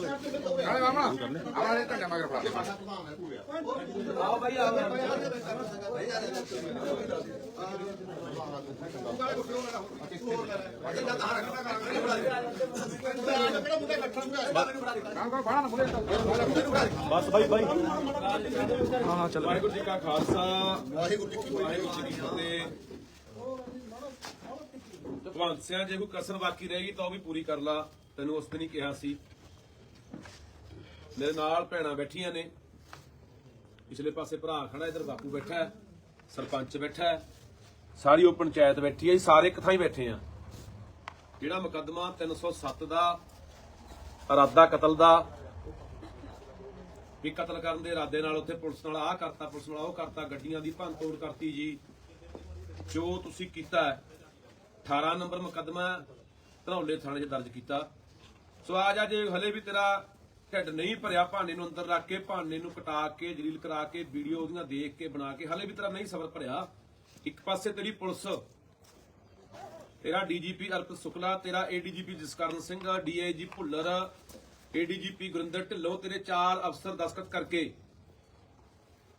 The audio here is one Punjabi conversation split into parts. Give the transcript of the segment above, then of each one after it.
ਨਾਲੇ ਮਾਮਾ ਆਵਾਲੇ ਘੰਟੇ ਮਗਰ ਫੜਾ ਦੇ ਕੰਮ ਕੋ ਫੜਾ ਨਾ ਮੁਰੇ ਬਸ ਬਾਈ ਬਾਈ ਵਾਹਿਗੁਰੂ ਜੀ ਕਾ ਖਾਲਸਾ। ਵਾਹਿਗੁਰੂ ਜੀ ਕੀ ਫਤਿਹ ਭਗਵੰਤ ਸਿੰਘ ਜੇ ਕੋਈ ਕਸਰ ਬਾਕੀ ਰਹਿ ਗਈ ਤਾਂ ਉਹ ਵੀ ਪੂਰੀ ਕਰ ਲਾ। ਤੈਨੂੰ ਉਸ ਦਿਨ ਹੀ ਕਿਹਾ ਸੀ। ਮੇਰੇ ਨਾਲ ਭੈਣਾਂ ਬੈਠੀਆਂ ਨੇ। ਪਿਛਲੇ ਪਾਸੇ ਭਰਾ ਖੜਾ, ਇਧਰ ਬਾਪੂ ਬੈਠਾ ਹੈ, ਸਰਪੰਚ ਬੈਠਾ ਹੈ, ਸਾਰੀ ਉਹ ਪੰਚਾਇਤ ਬੈਠੀ ਹੈ ਜੀ ਸਾਰੇ ਇੱਕ ਥਾਂ ਹੀ ਬੈਠੇ ਆ ਜਿਹੜਾ ਮੁਕੱਦਮਾ 307 ਦਾ ਇਰਾਦਾ ਕਤਲ ਦਾ, ਵੀ ਕਤਲ ਕਰਨ ਦੇ ਇਰਾਦੇ ਨਾਲ ਉੱਥੇ ਪੁਲਿਸ ਨਾਲ ਆਹ ਕਰਤਾ, ਪੁਲਿਸ ਨਾਲ ਉਹ ਕਰਤਾ, ਗੱਡੀਆਂ ਦੀ ਭੰਨ ਤੋੜ ਕਰਤੀ ਜੀ। ਜੋ ਤੁਸੀਂ ਕੀਤਾ ਹੈ 18 ਨੰਬਰ ਮੁਕੱਦਮਾ ਧਨੌਲੇ ਥਾਣੇ 'ਚ ਦਰਜ ਕੀਤਾ। ਸੋ ਆ, ਜਾ ਜੇ ਹਲੇ ਵੀ ਤੇਰਾ ਢਿੱਡ ਨਹੀਂ ਭਰਿਆ ਭਾਨੇ ਨੂੰ ਅੰਦਰ ਰੱਖ ਕੇ ਭਾਨੇ ਨੂੰ ਕਟਾ ਕੇ ਜਲੀਲ ਕਰਾ ਕੇ ਵੀਡੀਓ ਉਹਦੀਆਂ ਦੇਖ ਕੇ, ਬਣਾ ਕੇ, ਹਲੇ ਵੀ ਤੇਰਾ ਨਹੀਂ ਸਬਰ ਭਰਿਆ। ਇੱਕ ਪਾਸੇ ਤੇਰੀ ਪੁਲਿਸ, ਤੇਰਾ ਡੀਜੀਪੀ ਅਰਪ ਸੁਕਲਾ, ਤੇਰਾ ADGP Jaskaran Singh, DIG Bhullar, ADGP Gurinder Dhillon, ਤੇਰੇ ਚਾਰ ਅਫਸਰ ਦਸਖਤ ਕਰਕੇ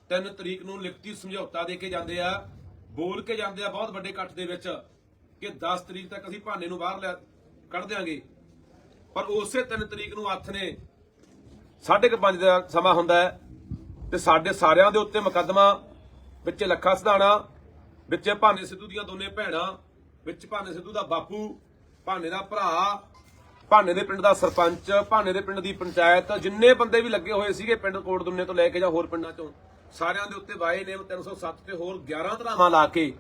ਤਿੰਨ ਤਰੀਕ ਨੂੰ ਲਿਖਤੀ ਸਮਝੌਤਾ ਦੇ ਕੇ ਜਾਂਦੇ ਆ, ਬੋਲ ਕੇ ਜਾਂਦੇ ਆ ਬਹੁਤ ਵੱਡੇ ਇਕੱਠ ਦੇ ਵਿੱਚ ਕਿ 10 ਤਰੀਕ ਤੱਕ ਅਸੀਂ ਭਾਨੇ ਨੂੰ ਬਾਹਰ ਲੈ ਕੱਢ ਦਿਆਂਗੇ। ਪਰ ਉਸੇ 3 ਤਰੀਕ ਨੂੰ ਅੱਥ ਨੇ ਸਾਢੇ ਕੁ ਪੰਜ ਦਾ ਸਮਾਂ ਹੁੰਦਾ ਹੈ ਤੇ ਸਾਡੇ ਸਾਰਿਆਂ ਦੇ ਉੱਤੇ ਮੁਕੱਦਮਾ ਵਿੱਚ ਲੱਖਾ ਸਧਾਣਾ, ਵਿੱਚ ਭਾਨੇ ਸਿੱਧੂ ਦੀਆਂ ਦੋਨੇ ਭੈਣਾਂ, ਵਿੱਚ ਭਾਨੇ ਸਿੱਧੂ ਦਾ ਬਾਪੂ, ਭਾਨੇ ਦਾ ਭਰਾ, ਭਾਨੇ ਦੇ ਪਿੰਡ ਦਾ ਸਰਪੰਚ, ਭਾਨੇ ਦੇ ਪਿੰਡ ਦੀ ਪੰਚਾਇਤ, ਜਿੰਨੇ ਬੰਦੇ ਵੀ ਲੱਗੇ ਹੋਏ ਸੀਗੇ ਪਿੰਡ ਕੋਟ ਦੁੰਨੇ ਤੋਂ ਲੈ ਕੇ ਜਾਂ ਹੋਰ ਪਿੰਡਾਂ ਚੋਂ, ਸਾਰਿਆਂ ਦੇ ਉੱਤੇ ਵਾਏ ਨੇਮ 307 ਤੇ ਹੋਰ 11 ਧਰਾਵਾਂ ਲਾ ਕੇ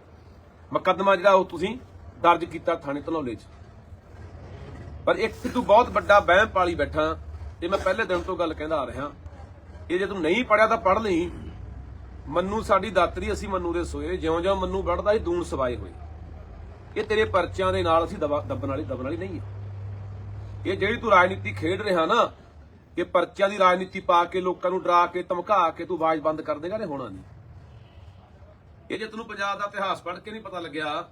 ਮੁਕੱਦਮਾ ਜਿਹੜਾ ਉਹ ਤੁਸੀਂ ਦਰਜ ਕੀਤਾ ਥਾਣੇ ਧਨੌਲੇ 'ਚ। ਪਰ ਇੱਕ ਤੂੰ ਬਹੁਤ ਵੱਡਾ ਵਹਿਮ ਪਾਲੀ ਬੈਠਾ ਇਹ ਮੈਂ ਪਹਿਲੇ ਦਿਨ ਤੋਂ ਗੱਲ ਕਹਿੰਦਾ ਆ ਰਿਹਾ। ਇਹ ਜੇ ਤੂੰ ਨਹੀਂ ਪੜਿਆ ਤਾਂ ਪੜ ਲਈ। ਮੰਨੂ ਸਾਡੀ ਦਾਤਰੀ, ਅਸੀਂ ਮੰਨੂ ਦੇ ਸੋਏ। ਜਿਉਂ-ਜਿਉਂ ਮੰਨੂ ਵੜਦਾ ਸੀ, ਦੂਣ ਸਵਾਏ ਹੋਏ। ਇਹ ਤੇਰੇ ਪਰਚਿਆਂ ਦੇ ਨਾਲ ਅਸੀਂ ਦਬਾ- ਦੱਬਣ ਵਾਲੀ ਦੱਬਣ ਵਾਲੀ ਨਹੀਂ ਹੈ ਇਹ ਜਿਹੜੀ ਤੂੰ ਰਾਜਨੀਤੀ ਖੇਡ ਰਿਹਾ ਨਾ, ਇਹ ਪਰਚਿਆਂ ਦੀ ਰਾਜਨੀਤੀ ਪਾ ਕੇ, ਲੋਕਾਂ ਨੂੰ ਡਰਾ ਕੇ, ਧਮਕਾ ਕੇ ਤੂੰ ਆਵਾਜ਼ ਬੰਦ ਕਰ ਦੇਗਾ, ਇਹ ਹੋਣਾ ਨਹੀਂ। ਇਹ ਜੇ ਤੈਨੂੰ ਪੰਜਾਬ ਦਾ ਇਤਿਹਾਸ ਪੜ੍ਹ ਕੇ ਨਹੀਂ ਪਤਾ ਲੱਗਿਆ,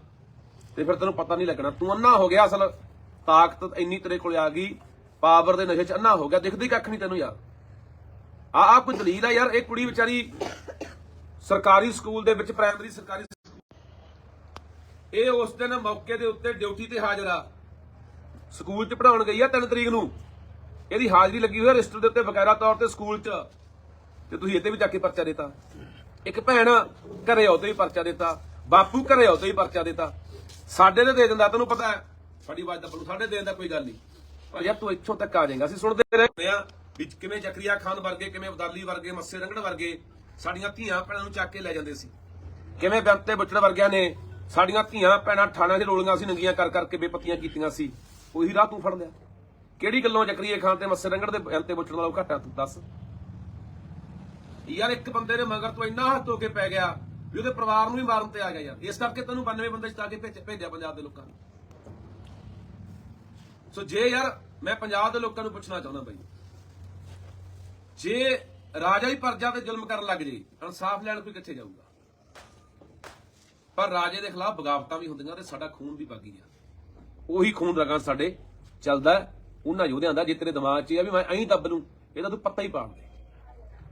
ਤੇ ਫਿਰ ਤੈਨੂੰ ਪਤਾ ਨਹੀਂ ਲੱਗਣਾ। ਤੂੰ ਅੰਨਾ ਹੋ ਗਿਆ ਅਸਲ। ਤਾਕਤ ਇੰਨੀ ਤੇਰੇ ਕੋਲ ਆ ਗਈ, ਪਾਵਰ ਦੇ ਨਸ਼ੇ 'ਚ ਅੰਨਾ ਹੋ ਗਿਆ, ਦਿਖਦੀ ਕੱਖ ਨਹੀਂ ਤੈਨੂੰ ਯਾਰ। ਆ ਆ ਕੋਈ ਦਲੀਲ ਆ ਯਾਰ, ਇਹ ਕੁੜੀ ਵਿਚਾਰੀ ਸਰਕਾਰੀ ਸਕੂਲ ਦੇ ਵਿੱਚ ਪ੍ਰਾਇਮਰੀ ਸਰਕਾਰੀ ਇਹ ਉਸ ਦਿਨ ਮੌਕੇ ਦੇ ਉੱਤੇ ਡਿਊਟੀ ਤੇ ਹਾਜ਼ਰ ਆ। ਸਕੂਲ 'ਚ ਪੜਾਉਣ ਗਈ ਆ 3 ਤਰੀਕ ਨੂੰ। ਇਹਦੀ ਹਾਜ਼ਰੀ ਲੱਗੀ ਹੋਈ ਆ ਰਜਿਸਟਰ ਦੇ ਉੱਤੇ ਵਗੈਰਾ ਤੌਰ ਤੇ ਸਕੂਲ 'ਚ। ਤੇ ਤੁਸੀਂ ਇੱਥੇ ਵੀ ਜਾ ਕੇ ਪਰਚਾ ਦਿੱਤਾ। ਇੱਕ ਭੈਣ ਘਰੇ ਆਉ ਹੀ ਪਰਚਾ ਦਿੱਤਾ। ਬਾਪੂ ਘਰੇ ਆਉ ਹੀ ਪਰਚਾ ਦਿੱਤਾ। ਸਾਡੇ ਤੇ ਦੇ ਦਿੰਦਾ, ਤੈਨੂੰ ਪਤਾ ਹੈ। ਸਾਡੀ ਆਵਾਜ਼ ਦਾ ਸਾਡੇ ਦੇਣ ਦਾ ਕੋਈ ਗੱਲ ਨਹੀਂ। ਪਰ ਯਾਰ ਤੂੰ ਇੱਥੋਂ ਤੱਕ ਆ ਜਾਏਗਾ ਅਸੀਂ ਸੁਣਦੇ ਰਹੇ। ਆ ਵਿੱਚ ਕਿਵੇਂ ਜ਼ਕਰੀਆ ਖਾਨ ਵਰਗੇ ਕਿਵੇਂ ਅਬਦਾਲੀ ਵਰਗੇ ਮੱਸੇ ਰੰਗੜ ਵਰਗੇ ਸਾਡੀਆਂ ਧੀਆਂ ਭੈਣਾਂ ਨੂੰ ਚੱਕ ਕੇ ਲੈ ਜਾਂਦੇ ਸੀ। ਕਿਵੇਂ ਬੰਤੇ ਬੁੱਚੜ ਵਰਗਿਆਂ ਨੇ ਸਾਡੀਆਂ ਧੀਆਂ ਭੈਣਾਂ ਠਾਣਿਆਂ 'ਚ ਰੋਲੀਆਂ ਸੀ ਨੰਗੀਆਂ ਕਰ ਕਰਕੇ ਬੇਪਤੀਆਂ ਕੀਤੀਆਂ ਸੀ। ਉਹੀ ਰਾਹ ਤੂੰ ਫੜ ਲਿਆ। ਕਿਹੜੀ ਗੱਲੋਂ ਜ਼ਕਰੀਆ ਖਾਨ ਤੇ ਮੱਸੇ ਰੰਗੜ ਦੇ ਬੰਤੇ ਬੁੱਚੜ ਨਾਲੋਂ ਘਟਾ ਤੂੰ? ਦੱਸ। ਯਾਰ ਇੱਕ ਬੰਦੇ ਦੇ ਮਗਰ ਤੋਂ ਇੰਨਾ ਹੱਥ ਹੋ ਕੇ ਪੈ ਗਿਆ ਵੀ ਉਹਦੇ ਪਰਿਵਾਰ ਨੂੰ ਵੀ ਮਾਰਨ ਤੇ ਆ ਗਿਆ ਯਾਰ। ਇਸ ਕਰਕੇ ਤੈਨੂੰ 92 ਬੰਦੇ ਜਿਤਾ ਕੇ ਭੇਜ- ਭੇਜਿਆ ਪੰਜਾਬ ਦੇ ਲੋਕਾਂ ਨੇ। ਸੋ ਜੇ ਯਾਰ ਮੈਂ ਪੰਜਾਬ ਦੇ ਲੋਕਾਂ ਨੂੰ ਪੁੱਛਣਾ ਚਾਹੁੰਦਾ ਬਾਈ, ਜੇ ਰਾਜਾ ਹੀ ਪਰਜਾ ਤੇ ਜ਼ੁਲਮ ਕਰਨ ਲੱਗ ਜੇ ਇਨਸਾਫ ਲੈਣ ਕੋਈ ਕਿੱਥੇ ਜਾਊਗਾ? ਪਰ ਰਾਜੇ ਦੇ ਖਿਲਾਫ ਬਗਾਵਤਾਂ ਵੀ ਹੁੰਦੀਆਂ ਤੇ ਸਾਡਾ ਖੂਨ ਵੀ ਬਾਗੀ ਆ। ਉਹੀ ਖੂਨ ਰਗਾਂ ਸਾਡੇ ਚੱਲਦਾ ਹੈ, ਉਹਨਾਂ ਯੋਧਿਆਂ ਦਾ, ਜੇ ਤੇਰੇ ਦਿਮਾਗ 'ਚ ਇਹ ਆ ਵੀ ਮੈਂ ਐਂ ਦੱਬ ਲੂੰ ਇਹਦਾ ਤੂੰ ਪੱਤਾ ਹੀ ਪਾੜ ਦੇ।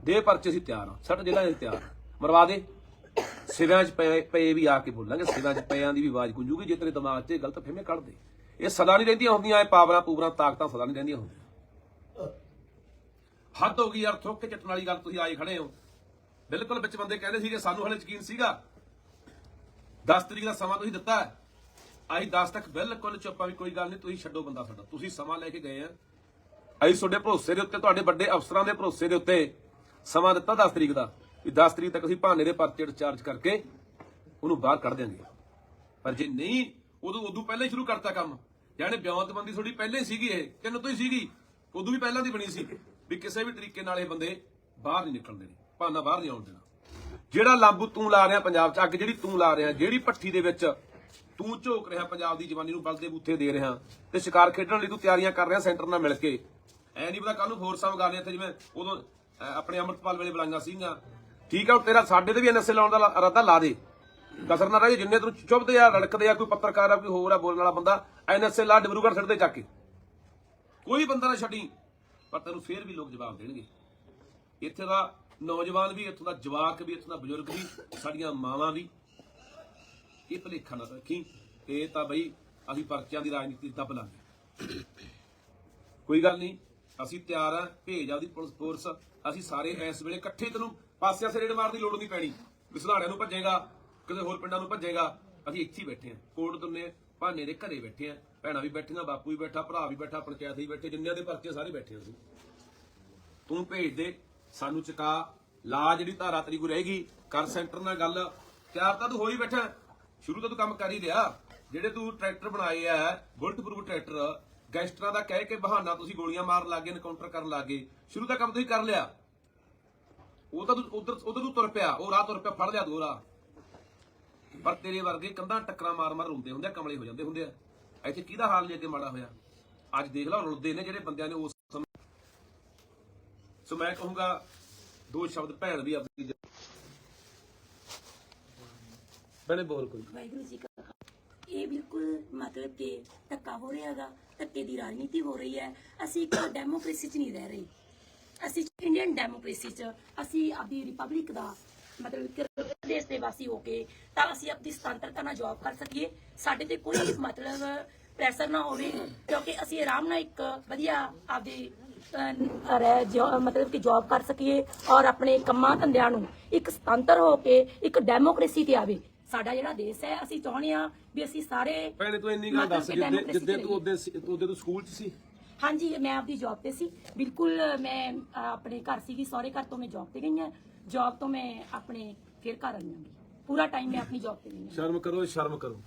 ਦੇ ਪਰਚੇ ਅਸੀਂ ਤਿਆਰ ਆ ਸਾਡੇ ਜ਼ਿਲ੍ਹਾ 'ਚ ਤਿਆਰ ਮਰਵਾ ਦੇ। ਸਿਵਿਆਂ 'ਚ ਪਏ ਪਏ ਵੀ ਆ ਕੇ ਬੋਲਾਂਗੇ, ਸਿਵਿਆਂ 'ਚ ਪਿਆਂ ਦੀ ਵੀ ਆਵਾਜ਼ ਗੂੰਜੂਗੀ, ਜੇ ਤੇਰੇ ਦਿਮਾਗ 'ਚ ਇਹ ਗਲਤ ਫਹਿਮੇ ਕੱਢ ਦੇ। ਇਹ ਸਦਾ ਨਹੀਂ ਰਹਿੰਦੀਆਂ ਹੁੰਦੀਆਂ, ਇਹ ਪਾਵਰਾਂ ਪੂਵਰਾਂ ਤਾਕਤਾਂ ਸਦਾ ਨਹੀਂ ਰਹਿੰਦੀਆਂ ਹੁੰਦੀਆਂ। ਹੱਦ ਹੋ ਗਈ ਯਾਰ, ਥੁੱਕ ਕੇ ਵਾਲੀ ਗੱਲ ਤੁਸੀਂ ਆਏ ਖੜੇ ਹੋ। ਬਿਲਕੁਲ ਵਿੱਚ ਬੰਦੇ ਕਹਿੰਦੇ ਸੀ ਸਾਨੂੰ ਹਲੇ ਯਕੀਨ ਸੀਗਾ। 10 ਤਰੀਕ ਦਾ ਸਮਾਂ ਤੁਸੀਂ ਦਿੱਤਾ ਅਸੀਂ 10 ਤੱਕ ਬਿਲਕੁਲ ਚੁੱਪਾਂ ਵੀ ਕੋਈ ਗੱਲ ਨਹੀਂ, ਤੁਸੀਂ ਛੱਡੋ ਬੰਦਾ ਸਾਡਾ। ਤੁਸੀਂ ਸਮਾਂ ਲੈ ਕੇ ਗਏ ਆ। ਅਸੀਂ ਤੁਹਾਡੇ ਭਰੋਸੇ ਦੇ ਉੱਤੇ, ਤੁਹਾਡੇ ਵੱਡੇ ਅਫਸਰਾਂ ਦੇ ਭਰੋਸੇ ਦੇ ਉੱਤੇ ਸਮਾਂ ਦਿੱਤਾ 10 ਤਰੀਕ ਦਾ। ਵੀ 10 ਤਰੀਕ ਤੱਕ ਅਸੀਂ ਭਾਨੇ ਦੇ ਪਰਚੇ ਚਾਰਜ ਕਰਕੇ ਉਹਨੂੰ ਬਾਹਰ ਕੱਢ ਦਿਆਂਗੇ। ਪਰ ਜੇ ਨਹੀਂ ਉਦੋਂ ਉਦੋਂ ਪਹਿਲਾਂ ਹੀ ਸ਼ੁਰੂ ਕਰਤਾ ਕੰਮ। ਯਾਨੀ ਬਿਆਨਤਬੰਦੀ ਥੋੜੀ ਪਹਿਲੇ ਸੀਗੀ ਇਹ ਕਿੰਨ ਤੋਂ ਹੀ ਸੀਗੀ। ਉਦੋਂ ਵੀ ਪਹਿਲਾਂ ਦੀ ਬਣੀ ਸੀ। ਵੀ ਕਿਸੇ ਵੀ ਤਰੀਕੇ ਨਾਲ ਇਹ ਬੰਦੇ ਬਾਹਰ ਨਹੀਂ ਨਿਕਲਣ ਦੇਣੇ ਭਾਨਾ ਬਾਹਰ ਨਹੀਂ ਆਉਣ ਦੇਣਾ। ਜਿਹੜਾ ਲਾਂਬੂ ਤੂੰ ਲਾ ਰਿਹਾ ਪੰਜਾਬ 'ਚ, ਅੱਗ ਜਿਹੜੀ ਤੂੰ ਲਾ ਰਿਹਾ, ਜਿਹੜੀ ਪੱਠੀ ਦੇ ਵਿੱਚ ਤੂੰ ਝੋਕ ਰਿਹਾ ਪੰਜਾਬ ਦੀ ਜਵਾਨੀ ਨੂੰ ਬਲਦੇ ਬੂਥੇ ਦੇ ਰਿਹਾ, ਤੇ ਸ਼ਿਕਾਰ ਖੇਡਣ ਲਈ ਤੂੰ ਤਿਆਰੀਆਂ ਕਰ ਰਿਹਾ ਸੈਂਟਰ ਨਾਲ ਮਿਲ ਕੇ। ਐ ਨਹੀਂ ਪਤਾ ਕੱਲ ਨੂੰ ਫੋਰਸਾਂ ਵਗਾ ਲਿਆ ਇੱਥੇ ਜਿਵੇਂ ਉਦੋਂ ਆਪਣੇ ਅਮਰਤਪਾਲ ਵੇਲੇ ਬੁਲਾਈਆਂ ਸੀਗੀਆਂ। ਠੀਕ ਆ ਤੇਰਾ ਸਾਡੇ ਤੇ ਵੀ ਐਨਐਸਏ ਲਾਉਣ ਦਾ ਲਾ- ਇਰਾਦਾ ਲਾ ਦੇ। ਕਸਰ ਨਾ ਰਹੇ ਜਿੰਨੇ ਤੈਨੂੰ ਚੁੱਭਦੇ ਆ, ਲੜਕਦੇ ਆ, ਕੋਈ ਪੱਤਰਕਾਰ ਆ, ਕੋਈ ਹੋਰ ਆ, ਬੋਲਣ ਵਾਲਾ ਬੰਦਾ ਐਨਐਸਏ ਆ, ਡਿਬਰੂਗੜ੍ਹ ਛੱਡ ਦੇ ਚੱਕ ਕੇ। ਕੋਈ ਬੰਦਾ ਨਾ ਛੱਡੀ, ਪਰ ਤੈਨੂੰ ਫੇਰ ਵੀ ਲੋਕ ਜਵਾਬ ਦੇਣਗੇ। ਇੱਥੇ ਦਾ ਨੌਜਵਾਨ ਵੀ, ਇੱਥੋਂ ਦਾ ਜਵਾਕ ਵੀ, ਇੱਥੋਂ ਦਾ ਬਜ਼ੁਰਗ ਵੀ, ਸਾਡੀਆਂ ਮਾਵਾਂ ਵੀ। ਇਹ ਭਲੇਖਾ ਨਾ ਰੱਖੀ, ਇਹ ਤਾਂ ਬਈ ਅਸੀਂ ਪਰਚਿਆਂ ਦੀ ਰਾਜਨੀਤੀ ਦੱਬ ਲਾਂਗੇ। ਕੋਈ ਗੱਲ ਨਹੀਂ, ਅਸੀਂ ਤਿਆਰ ਆ, ਭੇਜ ਆਦੀ ਪੁਲਿਸ ਫੋਰਸ। ਅਸੀਂ ਸਾਰੇ ਇਸ ਵੇਲੇ ਇਕੱਠੇ ਤੈਨੂੰ ਪਾਸਿਆਂ ਸੇ ਰੇਡ ਮਾਰਨ ਦੀ ਲੋੜ ਨਹੀਂ ਪੈਣੀ। ਵਿਸਲਾੜਿਆਂ ਨੂੰ ਭੱਜੇਗਾ ਕਿਸੇ ਹੋਰ ਪਿੰਡਾਂ ਨੂੰ ਭੱਜੇਗਾ, ਅਸੀਂ ਇੱਥੇ ਹੀ ਬੈਠੇ ਆ ਕੋਟ ਦੁੰਨੇ ਭਾਨੇ ਦੇ ਘਰੇ ਬੈਠੇ ਆ ਭੈਣਾਂ ਵੀ ਬੈਠੀਆਂ, ਬਾਪੂ ਵੀ ਬੈਠਾ, ਭਰਾ ਵੀ ਬੈਠਾ, ਪੰਚਾਇਤ ਵੀ ਬੈਠੇ, ਜਿੰਨਿਆਂ ਦੇ ਪਰਚੇ ਸਾਰੇ ਬੈਠੇ ਅਸੀਂ। ਤੂੰ ਭੇਜ ਦੇ, ਸਾਨੂੰ ਚਕਾ, ਲਾ ਜਿਹੜੀ ਧਾਰਾ ਤੇਰੀ ਕੋ ਰਹੇਗੀ, ਕਰ ਸੈਂਟਰ ਨਾਲ ਗੱਲ। ਤਿਆਰ ਤਾਂ ਤੂੰ ਹੋ ਹੀ ਬੈਠਾ। ਸ਼ੁਰੂ ਤੋਂ ਤੂੰ ਕੰਮ ਕਰ ਹੀ ਲਿਆ ਜਿਹੜੇ ਤੂੰ ਟਰੈਕਟਰ ਬਣਾਏ ਆ ਬੁਲਟ ਪ੍ਰੂਫ ਟਰੈਕਟਰ, ਗੈਂਗਸਟਰਾਂ ਦਾ ਕਹਿ ਕੇ ਬਹਾਨਾ ਤੁਸੀਂ ਗੋਲੀਆਂ ਮਾਰਨ ਲੱਗੇ ਐਨਕਾਊਂਟਰ ਕਰਨ ਲੱਗੇ ਸ਼ੁਰੂ ਦਾ ਕੰਮ ਤੁਸੀਂ ਕਰ ਲਿਆ। ਉਹ ਤਾਂ ਤੂੰ ਉਧਰ ਉਧਰ ਤੂੰ ਤੁਰ ਪਿਆ, ਉਹ ਰਾਹ ਤੁਰ ਪਿਆ, ਫੜ ਲਿਆ ਦੋ ਰਾਹ। ਪਰ ਤੇਰੇ ਵਰਗੇ ਕੰਧਾਂ ਟੱਕਰਾਂ ਮਾਰ ਮਾਰ ਰੁੰਦੇ ਹੁੰਦੇ ਆ, ਕਮਲੇ ਹੋ ਜਾਂਦੇ ਹੁੰਦੇ ਆ। ਇੱਥੇ ਕਿਹਦਾ ਹਾਲ ਨਹੀਂ ਅੱਗੇ ਮਾੜਾ ਹੋਇਆ? ਅੱਜ ਦੇਖ ਲਾ, ਰੁਲਦੇ ਨੇ ਜਿਹੜੇ ਬੰਦਿਆਂ ਨੇ ਉਸ ਸਮੇਂ। ਸੋ ਮੈਂ ਕਹੂੰਗਾ, ਦੋ ਸ਼ਬਦ ਭੈਣ ਵੀ ਆਪਣੀ ਬਣੇ ਬੋਲ ਕੋਈ। ਵਾਹਿਗੁਰੂ ਜੀ ਕਾ ਇਹ ਬਿਲਕੁਲ ਮਤਲਬ ਕਿ ਧੱਕਾ ਹੋ ਰਿਹਾ ਹੈਗਾ, ਧੱਕੇ ਦੀ ਰਾਜਨੀਤੀ ਹੋ ਰਹੀ ਹੈ। ਅਸੀਂ ਇੱਕ ਡੈਮੋਕ੍ਰੇਸੀ 'ਚ ਨਹੀਂ ਰਹਿ ਰਹੇ। ਅਸੀਂ ਇੰਡੀਅਨ ਡੈਮੋਕ੍ਰੇਸੀ 'ਚ, ਅਸੀਂ ਆਪਣੀ ਰਿਪਬਲਿਕ ਦਾ ਮਤਲਬ ਦੇਸ਼ ਦੇ ਵਾਸੀ ਹੋ ਕੇ ਤਾਂ ਅਸੀਂ ਆਪਣੀ ਸੁਤੰਤਰਤਾ ਨਾਲ ਜੌਬ ਕਰ ਸਕੀਏ। ਸਾਡੇ ਤੇ ਕੋਈ ਮਤਲਬ ਪ੍ਰੈਸ਼ਰ ਨਾ ਹੋਵੇ ਕਿਉਂਕਿ ਅਸੀਂ ਆਰਾਮ ਨਾਲ ਇੱਕ ਵਧੀਆ ਆਪਦੀ ਰਹਿ ਮਤਲਬ ਕਿ ਜੌਬ ਕਰ ਸਕੀਏ ਔਰ ਆਪਣੇ ਕੰਮਾਂ ਧੰਦਿਆਂ ਨੂੰ ਇੱਕ ਸੁਤੰਤਰ ਹੋ ਕੇ ਇੱਕ ਡੈਮੋਕ੍ਰੇਸੀ ਤੇ ਆਵੇ। ਸਾਡਾ ਜਿਹੜਾ ਦੇਸ਼ ਹੈ ਅਸੀਂ ਚਾਹੁੰਦੇ ਆ ਵੀ ਅਸੀਂ ਸਾਰੇ ਭੈਣੇ ਤੂੰ ਇੰਨੀ ਗੱਲ ਦੱਸ ਜਿੱਦੇ ਤੂੰ ਉਹਦੇ ਉਹਦੇ ਤੂੰ ਸਕੂਲ 'ਚ ਸੀ? ਹਾਂਜੀ ਮੈਂ ਆਪਦੀ ਜੌਬ ਤੇ ਸੀ। ਬਿਲਕੁਲ ਮੈਂ ਆਪਣੇ ਘਰ ਸੀਗੀ ਸਹੁਰੇ ਘਰ ਤੋਂ ਮੈਂ ਜੌਬ ਤੇ ਗਈ ਹਾਂ। ਜੌਬ ਤੋਂ ਮੈਂ ਆਪਣੇ ਫਿਰ ਘਰ ਆਈ ਪੂਰਾ ਟਾਈਮ ਮੈਂ ਆਪਣੀ ਜੌਬ ਤੇ ਗਈ ਸ਼ਰਮ ਕਰੋ ਸ਼ਰਮ ਕਰੋ।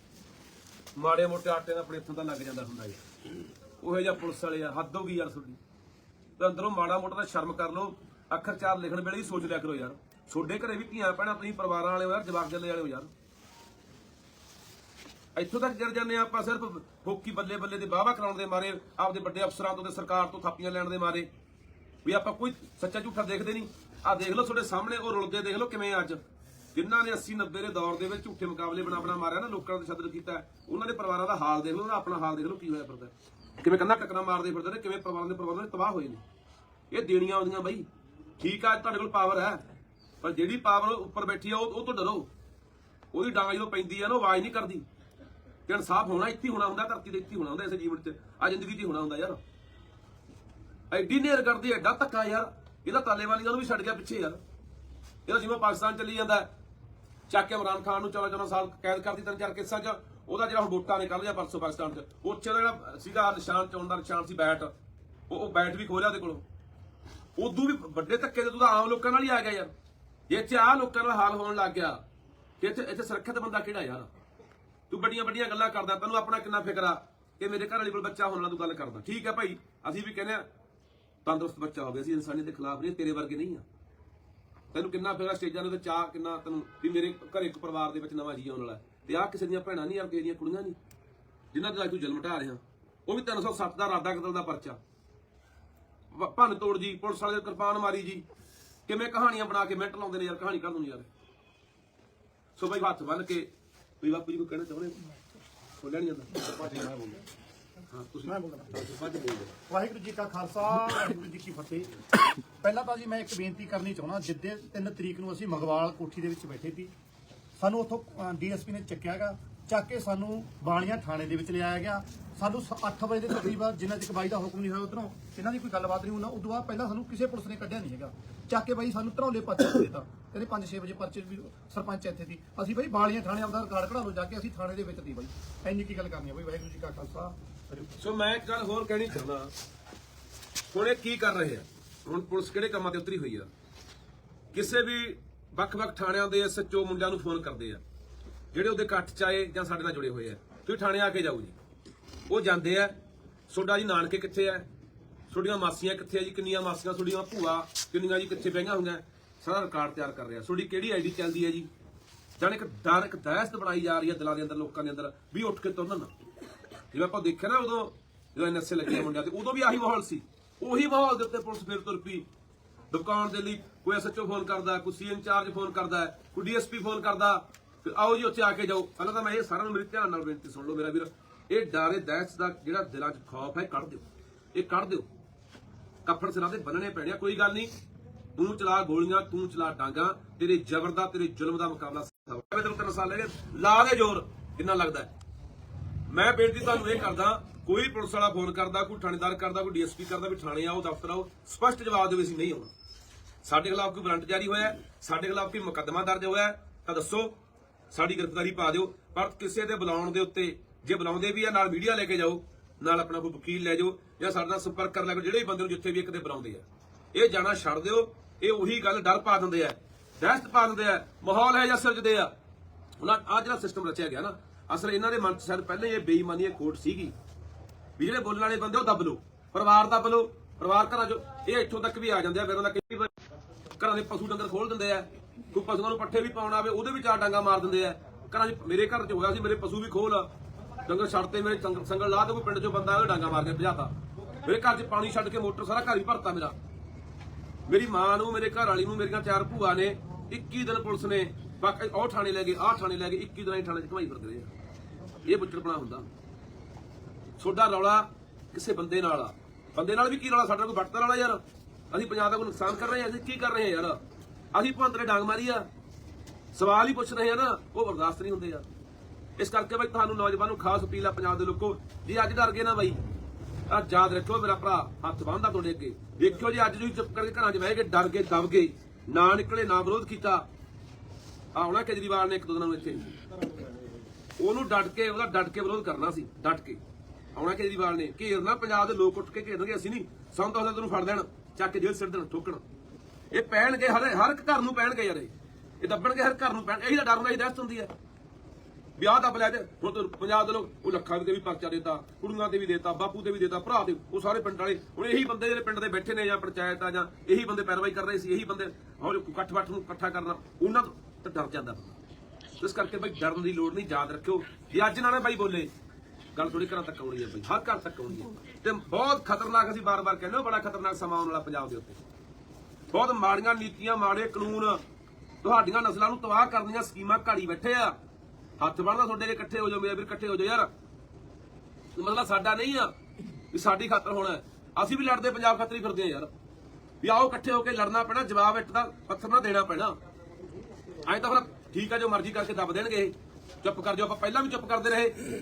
ਮਾੜੇ ਮੋਟੇ ਆਟੇ ਦਾ ਆਪਣੇ ਇੱਥੋਂ ਤਾਂ ਲੱਗ ਜਾਂਦਾ ਹੁੰਦਾ ਯਾਰ ਉਹੋ ਜਿਹਾ ਪੁਲਿਸ ਵਾਲੇ ਆ, ਹੱਦ ਹੋ ਗਈ ਯਾਰ ਤੁਹਾਡੀ। ਤੇ ਅੰਦਰੋਂ ਮਾੜਾ ਮੋਟਾ ਤਾਂ ਸ਼ਰਮ ਕਰ ਲਓ। ਅੱਖਰ ਚਾਰ ਲਿਖਣ ਵੇਲੇ ਹੀ ਸੋਚ ਲਿਆ ਕਰੋ ਯਾਰ। ਛੋਡੇ ਘਰੇ ਵੀ ਧੀਆਂ ਭੈਣਾਂ, ਤੁਸੀਂ ਪਰਿਵਾਰਾਂ ਵਾਲੇ ਹੋ ਯਾਰ, ਜਵਾਕ ਜੱਲੇ ਵਾਲੇ ਹੋ ਯਾਰ। ਇੱਥੋਂ ਤੱਕ ਗਿਰ ਜਾਂਦੇ ਹਾਂ ਆਪਾਂ ਸਿਰਫ ਫੋਕੀ ਬੱਲੇ ਬੱਲੇ ਦੇ ਵਾਹਵਾ ਕਰਾਉਣ ਦੇ ਮਾਰੇ, ਆਪਦੇ ਵੱਡੇ ਅਫਸਰਾਂ ਤੋਂ ਤੇ ਸਰਕਾਰ ਤੋਂ ਥਾਪੀਆਂ ਲੈਣ ਦੇ ਮਾਰੇ। ਵੀ ਆਪਾਂ ਕੋਈ ਸੱਚਾ ਝੂਠਾ ਦੇਖਦੇ ਨਹੀਂ। ਆ ਦੇਖ ਲਓ ਤੁਹਾਡੇ ਸਾਹਮਣੇ, ਉਹ ਰੁਲਦੇ ਦੇਖ ਲਓ ਕਿਵੇਂ ਅੱਜ। ਜਿਨ੍ਹਾਂ ਨੇ 80 90 ਦੇ ਦੌਰ ਦੇ ਵਿੱਚ ਝੂਠੇ ਮੁਕਾਬਲੇ ਬਣਾ ਬਣਾ ਮਾਰਿਆ ਨਾ, ਲੋਕਾਂ ਦਾ ਤਸ਼ੱਦਦ ਕੀਤਾ ਉਹਨਾਂ ਦੇ ਪਰਿਵਾਰਾਂ ਦਾ ਹਾਲ ਦੇਖ ਲਓ ਉਹਦਾ ਆਪਣਾ ਹਾਲ ਦੇਖ ਲਓ, ਕੀ ਹੋਇਆ ਫਿਰਦਾ ਕਿਵੇਂ ਕੰਨਾ ਟੱਕਰਾਂ ਮਾਰਦੇ ਫਿਰਦੇ ਨੇ, ਕਿਵੇਂ ਪਰਿਵਾਰਾਂ ਦੇ ਪਰਿਵਾਰਾਂ ਦੇ ਤਬਾਹ ਹੋਏ ਨੇ। ਇਹ ਦੇਣੀਆਂ ਆਉਂਦੀਆਂ ਬਈ। ਠੀਕ ਆ ਤੁਹਾਡੇ ਕੋਲ ਪਾਵਰ ਹੈ, ਪਰ ਜਿਹੜੀ ਪਾਵਰ ਉੱਪਰ ਬੈਠੀ ਆ, ਉਹ ਤੋਂ ਡਰੋ। ਉਹਦੀ ਡਾਂਗ ਜਦੋਂ ਪੈਂਦੀ ਆ ਨਾ ਆਵਾਜ਼ ਨਹੀਂ ਕਰਦੀ। ਤੇ ਇਨਸਾਫ ਹੋਣਾ ਇੱਥੇ ਹੋਣਾ ਹੁੰਦਾ, ਧਰਤੀ ਤੇ ਇੱਥੇ ਹੋਣਾ ਹੁੰਦਾ, ਇਸ ਜੀਵਨ 'ਚ। ਆ ਜ਼ਿੰਦਗੀ 'ਚ ਹੀ ਹੋਣਾ ਹੁੰਦਾ ਯਾਰ। ਐਡੀ ਨੇਰ ਕਰਦੀ, ਐਡਾ ਧੱਕਾ ਯਾਰ। ਇਹਦਾ ਤਾਲੇਵਾਲੀਆਂ ਨੂੰ ਵੀ ਛੱਡ ਗਿਆ ਪਿੱਛੇ ਯਾਰ। ਇਹਦਾ ਜਿਵੇਂ ਪਾਕਿਸਤਾਨ ਚੱਲੀ ਜਾਂਦਾ ਚੱਕ ਕੇ ਇਮਰਾਨ ਖਾਨ ਨੂੰ 14 14 ਸਾਲ ਕੈਦ ਕਰਤੀ, ਤਿੰਨ ਚਾਰ ਕੇਸਾਂ 'ਚ। ਉਹਦਾ ਜਿਹੜਾ ਹੁਣ ਵੋਟਾਂ ਨੇ ਕੱਢ ਲਿਆ ਪਰਸੋਂ ਪਾਕਿਸਤਾਨ 'ਚ। ਉੱਥੇ ਦਾ ਜਿਹੜਾ ਸੀਗਾ ਨਿਸ਼ਾਨ ਚੋਣ ਦਾ, ਨਿਸ਼ਾਨ ਸੀ ਬੈਟ। ਉਹ ਉਹ ਬੈਟ ਵੀ ਖੋਲਿਆ ਉਹਦੇ ਕੋਲੋਂ। ਉਦੋਂ ਵੀ ਵੱਡੇ ਧੱਕੇ ਤੇ ਤੂੰ ਤਾਂ ਆਮ ਲੋਕਾਂ ਨਾਲ ਹੀ ਆ ਗਿਆ ਯਾਰ। ਜੇ ਇੱਥੇ ਆ ਲੋਕਾਂ ਨਾਲ ਹਾਲ ਹੋਣ ਲੱਗ ਗਿਆ, ਤੇ ਇੱਥੇ ਇੱਥੇ ਸੁਰੱਖਿਅਤ ਬੰਦਾ ਕਿਹੜਾ ਯਾਰ? ਤੂੰ ਵੱਡੀਆਂ ਵੱਡੀਆਂ ਗੱਲਾਂ ਕਰਦਾ, ਤੈਨੂੰ ਆਪਣਾ ਕਿੰਨਾ ਫਿਕਰ ਆ ਕਿ ਮੇਰੇ ਘਰ ਵਾਲੀ ਕੋਲ ਬੱਚਾ ਹੋਣ ਨਾਲ ਤੂੰ ਗੱਲ ਕਰਦਾ। ਠੀਕ ਹੈ ਭਾਈ, ਅਸੀਂ ਵੀ ਕਹਿੰਦੇ ਆ ਤੰਦਰੁਸਤ ਬੱਚਾ ਹੋਵੇ ਅਸੀਂ ਇਨਸਾਨੀਅਤ ਦੇ ਖਿਲਾਫ ਨਹੀਂ, ਤੇਰੇ ਵਰਗੇ ਨਹੀਂ ਆ। ਤੈਨੂੰ ਕਿੰਨਾ ਫਿਕਰ ਸਟੇਜਾਂ ਦੇ ਵਿੱਚ ਚਾਹ ਕਿੰਨਾ ਤੈਨੂੰ ਵੀ ਮੇਰੇ ਘਰੇ ਇੱਕ ਪਰਿਵਾਰ ਦੇ ਵਿੱਚ ਨਵਾਂ ਜੀ ਆਉਣ ਵਾਲਾ ਤੇ ਆਹ ਕਿਸੇ ਦੀਆਂ ਭੈਣਾਂ ਨਹੀਂ ਯਾਰ ਕਿਸੇ ਦੀਆਂ ਕੁੜੀਆਂ ਨਹੀਂ। ਜਿਨ੍ਹਾਂ ਦੇ ਤੂੰ ਜਨਮ ਢਾ ਰਿਹਾ। ਉਹ ਵੀ 307 ਦਾ ਰਾਦਾ ਕਤਲ ਦਾ ਪਰਚਾ। ਭੰਨ ਤੋੜ ਜੀ, ਪੁਲਿਸ ਵਾਲੇ ਕਿਰਪਾਨ ਮਾਰੀ ਜੀ। ਕਿਵੇਂ ਕਹਾਣੀਆਂ ਬਣਾ ਕੇ ਮਿੰਟ ਲਾਉਂਦੇ ਨੇ ਯਾਰ, ਕਹਾਣੀ ਕਰ ਦਿੰਦੇ ਯਾਰ? ਸੋ ਬਈ ਹੱਥ ਬੰਨ ਕੇ ਵੀ ਬਾਪੂ ਜੀ ਕੋਈ ਕਹਿਣਾ ਚਾਹੁੰਦੇ ਬੋਲਿਆ ਨਹੀਂ ਜਾਂਦਾ? ਹਾਂ ਤੁਸੀਂ ਮੈਂ ਬੋਲਦਾ ਵਾਹਿਗੁਰੂ ਜੀ ਕਾ ਖਾਲਸਾ ਵਾਹਿਗੁਰੂ ਜੀ ਕੀ ਫਤਿਹ। ਪਹਿਲਾਂ ਤਾਂ ਜੀ ਮੈਂ ਇੱਕ ਬੇਨਤੀ ਕਰਨੀ ਚਾਹੁੰਦਾ ਜਿੱਦੇ 3 ਤਰੀਕ ਨੂੰ ਅਸੀਂ ਮੰਗਵਾਲ ਕੋਠੀ ਦੇ ਵਿੱਚ ਬੈਠੇ ਸੀ ਸਾਨੂੰ ਉੱਥੋਂ ਡੀਐਸਪੀ ਨੇ ਚੱਕਿਆਗਾ ਚੱਕ ਕੇ ਸਾਨੂੰ ਬਾਣੀਆਂ ਥਾਣੇ ਦੇ ਵਿੱਚ ਲਿਆਇਆ ਗਿਆ। ਸਾਨੂੰ 8 ਵਜੇ ਦੇ ਤਕਰੀਬਨ ਜਿੰਨਾ ਚਿਰ ਬਾਈ ਦਾ ਹੁਕਮ ਨਹੀਂ ਹੋਇਆ ਉਧਰੋਂ ਇਹਨਾਂ ਦੀ ਕੋਈ ਗੱਲਬਾਤ ਨਹੀਂ ਉਹਨਾਂ ਉਦੋਂ ਬਾਅਦ ਪਹਿਲਾਂ ਸਾਨੂੰ ਕਿਸੇ ਪੁਲਿਸ ਨੇ ਕੱਢਿਆ ਨਹੀਂ ਹੈਗਾ। ਚੱਕ ਕੇ ਬਾਈ ਸਾਨੂੰ ਧਰੌਲੇ ਪਰਚੇ ਦੇ ਦਿੱਤਾ ਕਹਿੰਦੇ 5-6 ਵਜੇ ਪਰਚੇ ਵੀ ਸਰਪੰਚ ਇੱਥੇ ਸੀ। ਅਸੀਂ ਬਾਈ ਬਾਣੀਆਂ ਥਾਣੇ ਆਪਦਾ ਰਿਕਾਰਡ ਕਢਾ ਲਓ ਜਾ ਕੇ ਅਸੀਂ ਥਾਣੇ ਦੇ ਵਿੱਚ ਦੀ ਬਾਈ। ਇੰਨੀ ਕੀ ਗੱਲ ਕਰਨੀ ਹੈ ਬਾਈ ਵਾਹਿਗੁਰੂ ਜੀ ਕਾ ਖਾਲਸਾ। ਸੋ ਮੈਂ ਇੱਕ ਗੱਲ ਹੋਰ ਕਹਿਣੀ ਚਾਹੁੰਦਾ। ਹੁਣ ਇਹ ਕੀ ਕਰ ਰਹੇ ਆ? ਹੁਣ ਪੁਲਿਸ ਕਿਹੜੇ ਕੰਮਾਂ ਤੇ ਉਤਰੀ ਹੋਈ ਆ? ਕਿਸੇ ਵੀ ਵੱਖ-ਵੱਖ ਥਾਣਿਆਂ ਦੇ ਐਸਐਚਓ ਮੁੰਡਿਆਂ ਨੂੰ ਫੋਨ ਕਰਦੇ ਆ। ਜਿਹੜੇ ਉਹਦੇ ਇਕੱਠ ਚ ਆਏ ਜਾਂ ਸਾਡੇ ਨਾਲ ਜੁੜੇ ਹੋਏ ਆ। ਤੁਸੀਂ ਥਾਣੇ ਆ ਕੇ ਜਾਓ ਜੀ। ਉਹ ਜਾਂਦੇ ਆ। ਤੁਹਾਡਾ ਜੀ ਨਾਨਕੇ ਕਿੱਥੇ ਆ? ਤੁਹਾਡੀਆਂ ਮਾਸੀਆਂ ਕਿੱਥੇ ਆ ਜੀ? ਕਿੰਨੀਆਂ ਮਾਸੀਆਂ? ਤੁਹਾਡੀਆਂ ਭੂਆ, ਕਿੰਨੀਆਂ ਜੀ ਕਿੱਥੇ ਬਹਿਆਂ ਹੋਈਆਂ? ਸਾਰਾ ਰਿਕਾਰਡ ਤਿਆਰ ਕਰ ਰਿਹਾ। ਤੁਹਾਡੀ ਕਿਹੜੀ ਆਈਡੀ ਚੱਲਦੀ ਹੈ ਜੀ? ਜਾਨ ਇੱਕ ਡਰ, ਇੱਕ ਦਹਿਸ਼ਤ ਬਣਾਈ ਜਾ ਰਹੀ ਹੈ ਦਿਲਾਂ ਦੇ ਅੰਦਰ, ਲੋਕਾਂ ਦੇ ਅੰਦਰ, ਵੀ ਉੱਠ ਕੇ ਤੁਰਨ ਨਾ। ਜਿਵੇਂ ਆਪਾਂ ਦੇਖਿਆ ਨਾ ਉਦੋਂ ਜਦੋਂ ਐਨਐਸਏ ਲੱਗੇ ਮੁੰਡਿਆਂ ਤੇ, ਉਦੋਂ ਵੀ ਆਹੀ ਮਾਹੌਲ ਸੀ। ਉਹੀ ਮਾਹੌਲ ਦੇ ਉੱਤੇ ਪੁਲਿਸ ਫਿਰ ਤੁਰ ਪਈ। ਦੁਕਾਨ ਦੇ ਲਈ ਕੋਈ ਐਸਐਚਓ ਫੋਨ ਕਰਦਾ, ਕੋਈ ਸੀ ਇੰਚਾਰਜ ਫੋਨ ਕਰਦਾ, ਕੋਈ ਡੀਐਸਪੀ ਫੋਨ ਕਰਦਾ ਫਿਰ ਆਓ ਜੀ ਉੱਥੇ ਆ ਕੇ ਜਾਓ। ਪਹਿਲਾਂ ਤਾਂ ਮੈਂ ਇਹ ਸਾਰਿਆਂ ਨੂੰ ਮੇਰੀ ਧਿਆਨ ਨਾਲ ਬੇਨਤੀ ਸੁਣ ਲਓ ਮੇਰਾ ਵੀਰ। ਇਹ ਡਾਰੇ ਦਹਿਸ਼ਤ ਦਾ ਜਿਹੜਾ ਦਿਲਾਂ 'ਚ ਖੌਫ ਹੈ ਕੱਢ ਦਿਓ। ਇਹ ਕੱਢ ਦਿਓ। ਕੱਫੜ ਸਿਰਾਂ ਦੇ ਬੰਨਣੇ ਪੈਣੇ ਕੋਈ ਗੱਲ ਨਹੀਂ। ਤੂੰ ਚਲਾ ਗੋਲੀਆਂ, ਤੂੰ ਚਲਾ ਡਾਂਗਾ, ਤੇਰੇ ਜ਼ਬਰ ਦਾ, ਤੇਰੇ ਜ਼ੁਲਮ ਦਾ ਮੁਕਾਬਲਾ ਮੈਂ ਤੈਨੂੰ ਤਿੰਨ ਸਾਲ ਲੈ ਲਾ ਦੇ ਜ਼ੋਰ, ਕਿੰਨਾ ਲੱਗਦਾ ਮੈਂ ਬੇਨਤੀ ਤੁਹਾਨੂੰ ਇਹ ਕਰਦਾ, ਕੋਈ ਪੁਲਿਸ ਵਾਲਾ ਫੋਨ ਕਰਦਾ, ਕੋਈ ਥਾਣੇਦਾਰ ਕਰਦਾ, ਕੋਈ ਡੀਐਸਪੀ ਕਰਦਾ ਵੀ ਥਾਣੇ ਆਓ, ਦਫ਼ਤਰ ਆਓ, ਸਪਸ਼ਟ ਜਵਾਬ ਦਿਓ ਅਸੀਂ ਨਹੀਂ ਆਉਣਾ। ਸਾਡੇ ਖਿਲਾਫ ਕੋਈ ਵਾਰੰਟ ਜਾਰੀ ਹੋਇਆ, ਸਾਡੇ ਖਿਲਾਫ ਕੋਈ ਮੁਕੱਦਮਾ ਦਰਜ ਹੋਇਆ, ਤਾਂ ਦੱਸੋ, ਸਾਡੀ ਗ੍ਰਿਫਤਾਰੀ ਪਾ ਦਿਓ। ਪਰ ਕਿਸੇ ਦੇ ਬੁਲਾਉਣ ਦੇ ਉੱਤੇ, ਜੇ ਬੁਲਾਉਂਦੇ ਵੀ ਆ, ਨਾਲ ਮੀਡੀਆ ਲੈ ਕੇ ਜਾਓ, ਨਾਲ ਆਪਣਾ ਕੋਈ ਵਕੀਲ ਲੈ ਜਾਓ, ਜਾਂ ਸਾਡੇ ਨਾਲ ਸੰਪਰਕ ਕਰ ਲੈ ਜਿਹੜੇ ਵੀ ਬੰਦੇ ਨੂੰ ਜਿੱਥੇ ਵੀ ਇੱਕ ਦੇ ਬੁਲਾਉਂਦੇ ਆ। ਇਹ ਜਾਣਾ ਛੱਡ ਦਿਓ, ਇਹ ਉਹੀ ਗੱਲ ਡਰ ਪਾ ਦਿੰਦੇ ਆ ਦਹਿਸ਼ਤ ਪਾ ਦਿੰਦੇ ਆ, ਮਾਹੌਲ ਹੈ ਜਾਂ ਸਿਰਜਦੇ ਆ। ਉਹਨਾਂ ਆ ਜਿਹੜਾ ਸਿਸਟਮ ਰਚਿਆ ਗਿਆ ਨਾ ਅਸਲ ਇਹਨਾਂ ਦੇ ਮਨ 'ਚ ਸ਼ਾਇਦ ਪਹਿਲਾਂ ਇਹ ਬੇਈਮਾਨੀ ਇਹ ਖੋਟ ਸੀਗੀ ਵੀ ਜਿਹੜੇ ਬੋਲਣ ਵਾਲੇ ਬੰਦੇ ਉਹ ਦੱਬ ਲਓ, ਪਰਿਵਾਰ ਦੱਬ ਲਓ, ਪਰਿਵਾਰ ਘਰਾਂ 'ਚ, ਇਹ ਇੱਥੋਂ ਤੱਕ ਵੀ ਆ ਜਾਂਦੇ ਆ, ਫਿਰ ਉਹਨਾਂ ਕਈ ਵਾਰ ਘਰਾਂ ਦੇ ਪਸ਼ੂ ਡੰਗਰ ਖੋਲ ਦਿੰਦੇ ਆ, ਕੋਈ ਪਸ਼ੂਆਂ ਨੂੰ ਪੱਠੇ ਵੀ ਪਾਉਣ ਆਵੇ, ਉਹਦੇ ਵੀ ਚਾਰ ਡਾਂਗਾ ਮਾਰ ਦਿੰਦੇ ਆ। ਘਰਾਂ 'ਚ, ਮੇਰੇ ਘਰ 'ਚ ਹੋਇਆ ਸੀ, ਮੇਰੇ ਪਸ਼ੂ ਵੀ ਖੋਲ ਡੰਗਰ ਛੱਡਤੇ ਮੇਰੇ ਸੰਗ- ਸੰਗਲ ਲਾ ਤੇ ਕੋਈ ਪਿੰਡ 'ਚੋਂ ਬੰਦਾ ਉਹ ਡਾਂਗਾ ਮਾਰ ਕੇ ਭਜਾਤਾ। ਮੇਰੇ ਘਰ 'ਚ ਪਾਣੀ ਛੱਡ ਕੇ ਮੋਟਰ ਸਾਰਾ ਘਰ ਹੀ ਭਰਤਾ ਮੇਰਾ। ਮੇਰੀ ਮਾਂ ਨੂੰ, ਮੇਰੇ ਘਰ ਵਾਲੀ ਨੂੰ, ਮੇਰੀਆਂ ਚਾਰ ਭੂਆ ਨੇ 21 ਦਿਨ ਪੁਲਿਸ ਨੇ ਬਾਕੀ ਉਹ ਥਾਣੇ ਲੈ ਗਏ, ਆਹ ਥਾਣੇ ਲੈ ਗਏ 21 ਦਿਨ ਇਹ ਥਾਣੇ 'ਚ ਘਮਾਈ ਫਿਰਦੇ ਰਹੇ ਆ। ਇਹ ਬੁੱਚੜਪਣਾ ਹੁੰਦਾ। ਤੁਹਾਡਾ ਰੌਲਾ ਕਿਸੇ ਬੰਦੇ ਨਾਲ ਆ। ਬੰਦੇ ਨਾਲ ਵੀ ਕੀ ਰੌਲਾ? ਸਾਡਾ ਕੋਈ ਵੱਟਦਾ ਰੌਲਾ ਯਾਰ। ਅਸੀਂ ਪੰਜਾਬ ਦਾ ਕੋਈ ਨੁਕਸਾਨ ਕਰ ਰਹੇ ਹਾਂ, ਅਸੀਂ ਕੀ ਕਰ ਰਹੇ ਹਾਂ ਯਾਰ? ਅਸੀਂ ਭੰਤ ਨੇ ਡਾਂਗ ਮਾਰੀ ਆ। ਸਵਾਲ ਹੀ ਪੁੱਛ ਰਹੇ ਆ ਨਾ, ਉਹ ਬਰਦਾਸ਼ਤ ਨਹੀਂ ਹੁੰਦੇ ਆ। ਇਸ ਕਰਕੇ ਬਈ ਤੁਹਾਨੂੰ ਨੌਜਵਾਨ ਨੂੰ ਖਾਸ ਅਪੀਲ ਆ ਪੰਜਾਬ ਦੇ ਲੋਕੋ, ਜੇ ਅੱਜ ਡਰ ਗਏ ਨਾ ਬਾਈ ਆ ਯਾਦ ਰੱਖਿਓ ਮੇਰਾ ਭਰਾ, ਹੱਥ ਬੰਨਦਾ ਤੁਹਾਡੇ ਅੱਗੇ। ਵੇਖਿਓ ਜੇ ਅੱਜ ਤੁਸੀਂ ਚੁੱਪ ਕਰਕੇ ਘਰਾਂ 'ਚ ਬਹਿ ਕੇ ਡਰ ਕੇ ਦਬ ਗਏ, ਨਾ ਨਿਕਲੇ, ਨਾ ਵਿਰੋਧ ਕੀਤਾ ਆਉਣਾ ਕੇਜਰੀਵਾਲ ਨੇ ਇੱਕ ਦੋ ਦਿਨਾਂ ਨੂੰ ਇੱਥੇ। ਉਹਨੂੰ ਡਟ ਕੇ, ਉਹਦਾ ਡਟ ਕੇ ਵਿਰੋਧ ਕਰਨਾ ਸੀ, ਡਟ ਕੇ। ਆਉਣਾ ਕੇਜਰੀਵਾਲ ਨੇ। ਘੇਰਨਾ ਪੰਜਾਬ ਦੇ ਲੋਕ ਉੱਠ ਕੇ ਘੇਰਨਗੇ, ਅਸੀਂ ਨਹੀਂ। ਸਾਨੂੰ ਤਾਂ ਤੈਨੂੰ ਫੜ ਲੈਣ, ਚੱਕ ਕੇ ਜੇਲ੍ਹ ਸਿੱਟ ਦੇਣ, ਠੋਕਣ। ਇਹ ਪੈਣਗੇ ਹਰ ਹਰ ਇੱਕ ਘਰ ਨੂੰ ਪੈਣਗੇ ਯਾਰ ਇਹ। ਦੱਬਣਗੇ ਹਰ ਘਰ ਨੂੰ ਪੈਣ ਇਹੀ ਤਾਂ ਡਰ ਹੁੰਦਾ, ਇਹ ਦਹਿਸ਼ਤ ਹੁੰਦੀ ਹੈ। ਵਿਆਹ ਦਾ ਬਲਿਆ ਤੇ ਹੁਣ ਤਾਂ ਪੰਜਾਬ ਦੇ ਲੋਕ, ਉਹ ਲੱਖਾਂ ਦੇ ਵੀ ਪਰਚਾ ਦੇਤਾ, ਕੁੜੀਆਂ ਤੇ ਵੀ ਦੇਤਾ, ਬਾਪੂ ਤੇ ਵੀ ਦਿੱਤਾ, ਭਰਾ ਦੇ ਉਹ ਸਾਰੇ ਪਿੰਡ ਵਾਲੇ। ਹੁਣ ਇਹੀ ਬੰਦੇ ਜਿਹੜੇ ਪਿੰਡ ਦੇ ਬੈਠੇ ਨੇ ਜਾਂ ਪੰਚਾਇਤ ਆ ਜਾਂ ਇਹੀ ਬੰਦੇ ਪੈਰਵਾਈ ਕਰ ਰਹੇ ਸੀ, ਇਹੀ ਬੰਦੇ, ਹੋਰ ਇਕੱਠ ਬੱਠ ਨੂੰ ਇਕੱਠਾ ਕਰਨਾ, ਉਹਨਾਂ ਤਾਂ ਡਰ ਜਾਂਦਾ ਬੰਦਾ। ਇਸ ਕਰਕੇ ਬਾਈ ਡਰਨ ਦੀ ਲੋੜ ਨਹੀਂ, ਯਾਦ ਰੱਖਿਓ। ਜੇ ਅੱਜ ਨਾ ਨਾ ਬਾਈ ਬੋਲੇ, ਗੱਲ ਥੋੜੀ ਘਰਾਂ ਤੱਕ ਆਉਣੀ ਹੈ ਬਈ। ਹਰ ਘਰ ਤੱਕ ਆਉਣੀ ਹੈ। ਤੇ ਬਹੁਤ ਖਤਰਨਾਕ ਅਸੀਂ ਬਾਰ-ਬਾਰ ਕਹਿੰਦੇ ਹਾਂ, ਬੜਾ ਖਤਰਨਾਕ ਸਮਾਂ ਆਉਣ ਵਾਲਾ ਪੰਜਾਬ ਦੇ ਉੱਤੇ। ਬਹੁਤ ਮਾੜੀਆਂ ਨੀਤੀਆਂ, ਮਾੜੇ ਕਾਨੂੰਨ ਤੁਹਾਡੀਆਂ ਨਸਲਾਂ ਨੂੰ ਤਬਾਹ ਕਰਨ ਦੀਆਂ ਸਕੀਮਾਂ ਘਾੜੀ ਬੈਠੇ ਆ। ਹੱਥ ਬਣਦਾ ਤੁਹਾਡੇ ਕੇ ਇਕੱਠੇ ਹੋ ਜਾਓ, ਮੇਰੇ ਵੀਰ, ਇਕੱਠੇ ਹੋ ਜਾਓ, ਯਾਰ। ਮਤਲਬ ਸਾਡਾ ਨਹੀਂ ਆ ਵੀ ਸਾਡੀ ਖਾਤਰ ਹੋਣਾ ਅਸੀਂ ਵੀ ਲੜਦੇ, ਪੰਜਾਬ ਖਾਤਰ ਹੀ ਫਿਰਦੇ ਆ, ਯਾਰ। ਵੀ ਆਓ ਇਕੱਠੇ ਹੋ ਕੇ ਲੜਨਾ ਪੈਣਾ, ਜਵਾਬ ਇੱਟ ਦਾ, ਪੱਥਰ ਨਾ ਦੇਣਾ ਪੈਣਾ। ਐਂ ਤਾਂ ਫਿਰ ਠੀਕ ਆ, ਜੋ ਮਰਜ਼ੀ ਕਰਕੇ ਦੱਬ ਦੇਣਗੇ ਇਹ। ਚੁੱਪ ਕਰ ਜਾਓ, ਆਪਾਂ ਪਹਿਲਾਂ ਵੀ ਚੁੱਪ ਕਰਦੇ ਰਹੇ।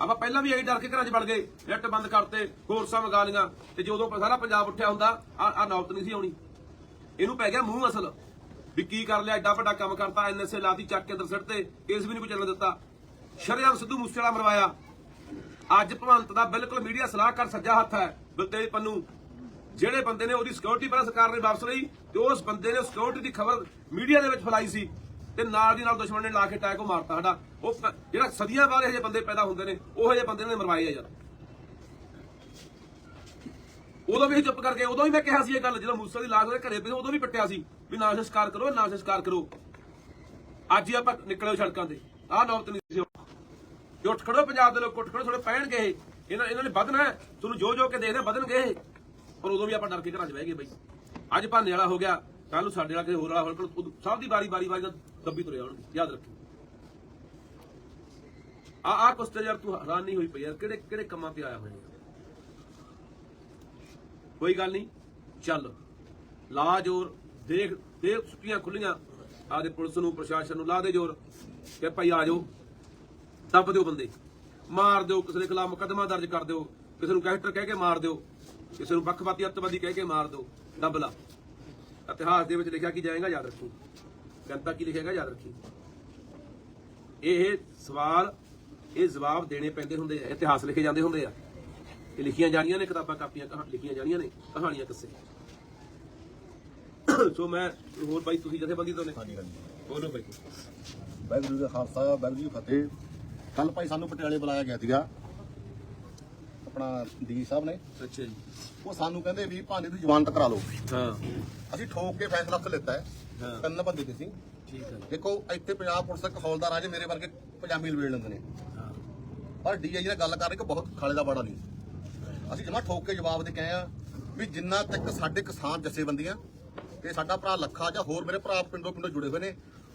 ਆਪਾਂ ਪਹਿਲਾਂ ਵੀ ਐਂ ਡਰ ਕੇ ਘਰਾਂ 'ਚ ਵੜ ਗਏ, ਨੈਟ ਬੰਦ ਕਰਤੇ ਫੋਰਸਾਂ ਮੰਗਾ ਲੀਆਂ ਤੇ ਜਦੋਂ ਸਾਰਾ ਪੰਜਾਬ ਉੱਠਿਆ ਹੁੰਦਾ, ਆ ਆ ਨੌਬਤ ਨਹੀਂ ਸੀ ਆਉਣੀ। ਇਹਨੂੰ ਪੈ ਗਿਆ ਮੂੰਹ ਅਸਲ। ਵੀ ਕੀ ਕਰ ਲਿਆ, ਐਡਾ ਵੱਡਾ ਕੰਮ ਕਰਤਾ ਐਨਐਸਏ ਲਾਤੀ ਚੱਕ ਕੇ ਅੰਦਰ ਸਿੱਟ ਤੇ, ਕੇਸ ਵੀ ਨਹੀਂ ਕੋਈ ਚੱਲਣ ਦਿੱਤਾ। ਸ਼ਰੇਆਮ ਸਿੱਧੂ ਮੂਸੇਵਾਲਾ ਮਰਵਾਇਆ। ਅੱਜ ਭਗਵੰਤ ਦਾ ਬਿਲਕੁਲ ਮੀਡੀਆ ਸਲਾਹਕਾਰ ਸੱਜਾ ਹੱਥ ਹੈ ਬਲਤੇਜ ਪੰਨੂ। ਜਿਹੜੇ ਬੰਦੇ ਨੇ ਉਹਦੀ ਸਿਕਿਉਰਿਟੀ ਪਹਿਲਾਂ ਸਰਕਾਰ ਨੇ ਵਾਪਸ ਲਈ, ਤੇ ਉਸ ਬੰਦੇ ਨੇ ਸਿਕਿਉਰਿਟੀ ਦੀ ਖਬਰ ਮੀਡੀਆ ਦੇ ਵਿੱਚ ਫੈਲਾਈ ਸੀ। ਤੇ ਨਾਲ ਦੀ ਨਾਲ ਦੁਸ਼ਮਣ ਨੇ ਲਾ ਕੇ ਅਟੈਕ ਉਹ ਮਾਰਤਾ ਸਾਡਾ। ਉਹ ਜਿਹੜਾ ਸਦੀਆਂ ਬਾਅਦ ਇਹੋ ਜਿਹੇ ਬੰਦੇ ਪੈਦਾ ਹੁੰਦੇ ਨੇ, ਉਹ ਜਿਹੇ ਬੰਦੇ ਨੇ ਮਰਵਾਏ ਆ ਯਾਰ ਉਦੋਂ ਵੀ ਚੁੱਪ ਕਰਕੇ, ਉਦੋਂ ਵੀ ਮੈਂ ਕਿਹਾ ਸੀ ਇਹ ਗੱਲ, ਜਦੋਂ ਮੂਸੇ ਦੀ ਲਾਸ਼ ਉਹਦੇ ਘਰੇ ਪਈ, ਉਦੋਂ ਵੀ ਪੱਟਿਆ ਸੀ ਵੀ ਨਾ ਸੰਸਕਾਰ ਕਰੋ, ਨਾ ਸੰਸਕਾਰ ਕਰੋ। ਅੱਜ ਹੀ ਆਪਾਂ ਨਿਕਲਿਓ ਸੜਕਾਂ ਤੇ। ਆਹ ਨੌਬਤ ਨਹੀਂ ਸੀ ਤੇ ਉੱਠ ਖੜੋ ਪੰਜਾਬ ਦੇ ਲੋਕ, ਉੱਠ ਖੜੋ ਥੋੜੇ ਪੈਣਗੇ ਗਏ ਇਹਨਾਂ ਇਹਨਾਂ ਨੇ ਵਧਣਾ ਤੁਹਾਨੂੰ ਜੋ ਜੋ ਕੇ ਦੇਖਦੇ ਵਧਣ ਗਏ ਪਰ ਉਦੋਂ ਵੀ ਆਪਾਂ ਡਰ ਕੇ ਘਰਾਂ 'ਚ ਬਹਿ ਗਏ ਬਈ। ਅੱਜ ਭਾਨੇ ਵਾਲਾ ਹੋ ਗਿਆ ਕੱਲ ਨੂੰ ਸਾਡੇ ਵਾਲਾ ਕਿਸੇ ਹੋਰ ਵਾਲਾ ਹੋਣ ਸਭ ਦੀ ਵਾਰੀ ਵਾਰੀ ਬਾਰੀ ਨਾਲ ਦੱਬੀ ਤੁਰੇ ਆਉਣਗੇ ਯਾਦ ਰੱਖੋ। ਆ ਆ ਕੁਛ ਯਾਰ ਤੂੰ ਹੈਰਾਨ ਨਹੀਂ ਹੋਈ ਪਈ ਯਾਰ, ਕਿਹੜੇ ਕਿਹੜੇ ਕੰਮਾਂ ਤੇ ਆਇਆ ਹੋਇਆ ਕੋਈ ਗੱਲ ਨਹੀਂ, ਚੱਲ। ਲਾ ਜੋਰ, ਦੇਖ ਦੇਖ ਛੁੱਟੀਆਂ ਖੁੱਲੀਆਂ। ਆਦੇ ਪੁਲਿਸ ਨੂੰ, ਪ੍ਰਸ਼ਾਸਨ ਨੂੰ ਲਾ ਦੇ ਜੋਰ ਕਿ ਭਾਈ ਆ ਜਾਓ ਦੱਬ ਦਿਓ ਬੰਦੇ। ਮਾਰ ਦਿਓ, ਕਿਸੇ ਦੇ ਖਿਲਾਫ ਮੁਕੱਦਮਾ ਦਰਜ ਕਰ ਦਿਓ। ਕਿਸੇ ਨੂੰ ਗੈਂਗਸਟਰ ਕਹਿ ਕੇ ਮਾਰ ਦਿਓ। ਕਿਸੇ ਨੂੰ ਵੱਖਵਾਦੀ ਅੱਤਵਾਦੀ ਕਹਿ ਕੇ ਮਾਰ ਦਿਓ। ਦੱਬ ਲਾ। ਇਤਿਹਾਸ ਦੇ ਵਿੱਚ ਲਿਖਿਆ ਕੀ ਜਾਏਗਾ, ਯਾਦ ਰੱਖੋ। ਗੰਤਾ ਕੀ ਲਿਖੇਗਾ? ਯਾਦ ਰੱਖੀ। ਇਹ ਸਵਾਲ ਇਹ ਜਵਾਬ ਦੇਣੇ ਪੈਂਦੇ ਹੁੰਦੇ ਆ ਇਤਿਹਾਸ ਲਿਖੇ ਜਾਂਦੇ ਹੁੰਦੇ ਆ। ਇਹ ਲਿਖੀਆਂ ਜਾਣੀਆਂ ਨੇ ਕਿਤਾਬਾਂ ਕਾਪੀਆਂ ਲਿਖੀਆਂ ਜਾਣੀਆਂ ਨੇ ਕਹਾਣੀਆਂ ਕਿਸੇ? ਸੋ ਮੈਂ ਹੋਰ ਬਾਈ ਤੁਸੀਂ ਜਥੇਬੰਦੀ ਤੋਂ ਨੇ? ਬੋਲੋ ਬਾਈ ਵਾਹਿਗੁਰੂ ਦਾ ਖਾਲਸਾ ਵਾਹਿਗੁਰੂ ਜੀ ਫਤਿਹ। ਕੱਲ ਭਾਈ ਸਾਨੂੰ ਪਟਿਆਲੇ ਬੁਲਾਇਆ ਗਿਆ ਸੀਗਾ। ਆਪਣਾ ਡੀ ਸਾਹਿਬ ਨੇ। ਅੱਛਾ ਜੀ। ਉਹ ਸਾਨੂੰ ਕਹਿੰਦੇ ਵੀ ਭਾਂਡੇ ਦੀ ਜ਼ਮਾਨਤ ਕਰਾ ਲਓ। ਹਾਂ। ਅਸੀਂ ਠੋਕ ਕੇ ਫੈਸਲਾ ਲਿੱਤਾ ਹਾਂ। ਤਿੰਨ ਬੰਦੇ ਤੇ ਸੀ। ਠੀਕ ਹੈ। ਦੇਖੋ ਇੱਥੇ ਪੰਜਾਬ ਪੁਲਿਸ ਦਾ ਹੌਲਦਾਰ ਆ ਜੇ ਮੇਰੇ ਵਰਗੇ ਪੰਜਾਬੀ ਲਵੇੜ ਲੈਂਦੇ ਨੇ। ਪਰ ਡੀਆਈ ਨਾਲ ਗੱਲ ਕਰ ਰਹੇ ਕਿ ਬਹੁਤ ਖਾਲੇ ਦਾ ਬਾੜਾ ਨਹੀਂ ਅਸੀਂ ਜਮਾ ਠੋਕ ਕੇ ਜਵਾਬ ਦੇ ਕੇ ਆਏ ਆ ਵੀ ਜਿੰਨਾ ਤੱਕ ਸਾਡੇ ਕਿਸਾਨ ਜਥੇਬੰਦੀਆਂ ਤੇ ਸਾਡਾ ਭਰਾ ਲੱਖਾ ਜਾਂ ਹੋਰ ਮੇਰੇ ਭਰਾ ਪਿੰਡੋਂ ਪਿੰਡੋਂ ਜੁੜੇ ਹੋਏ ਨੇ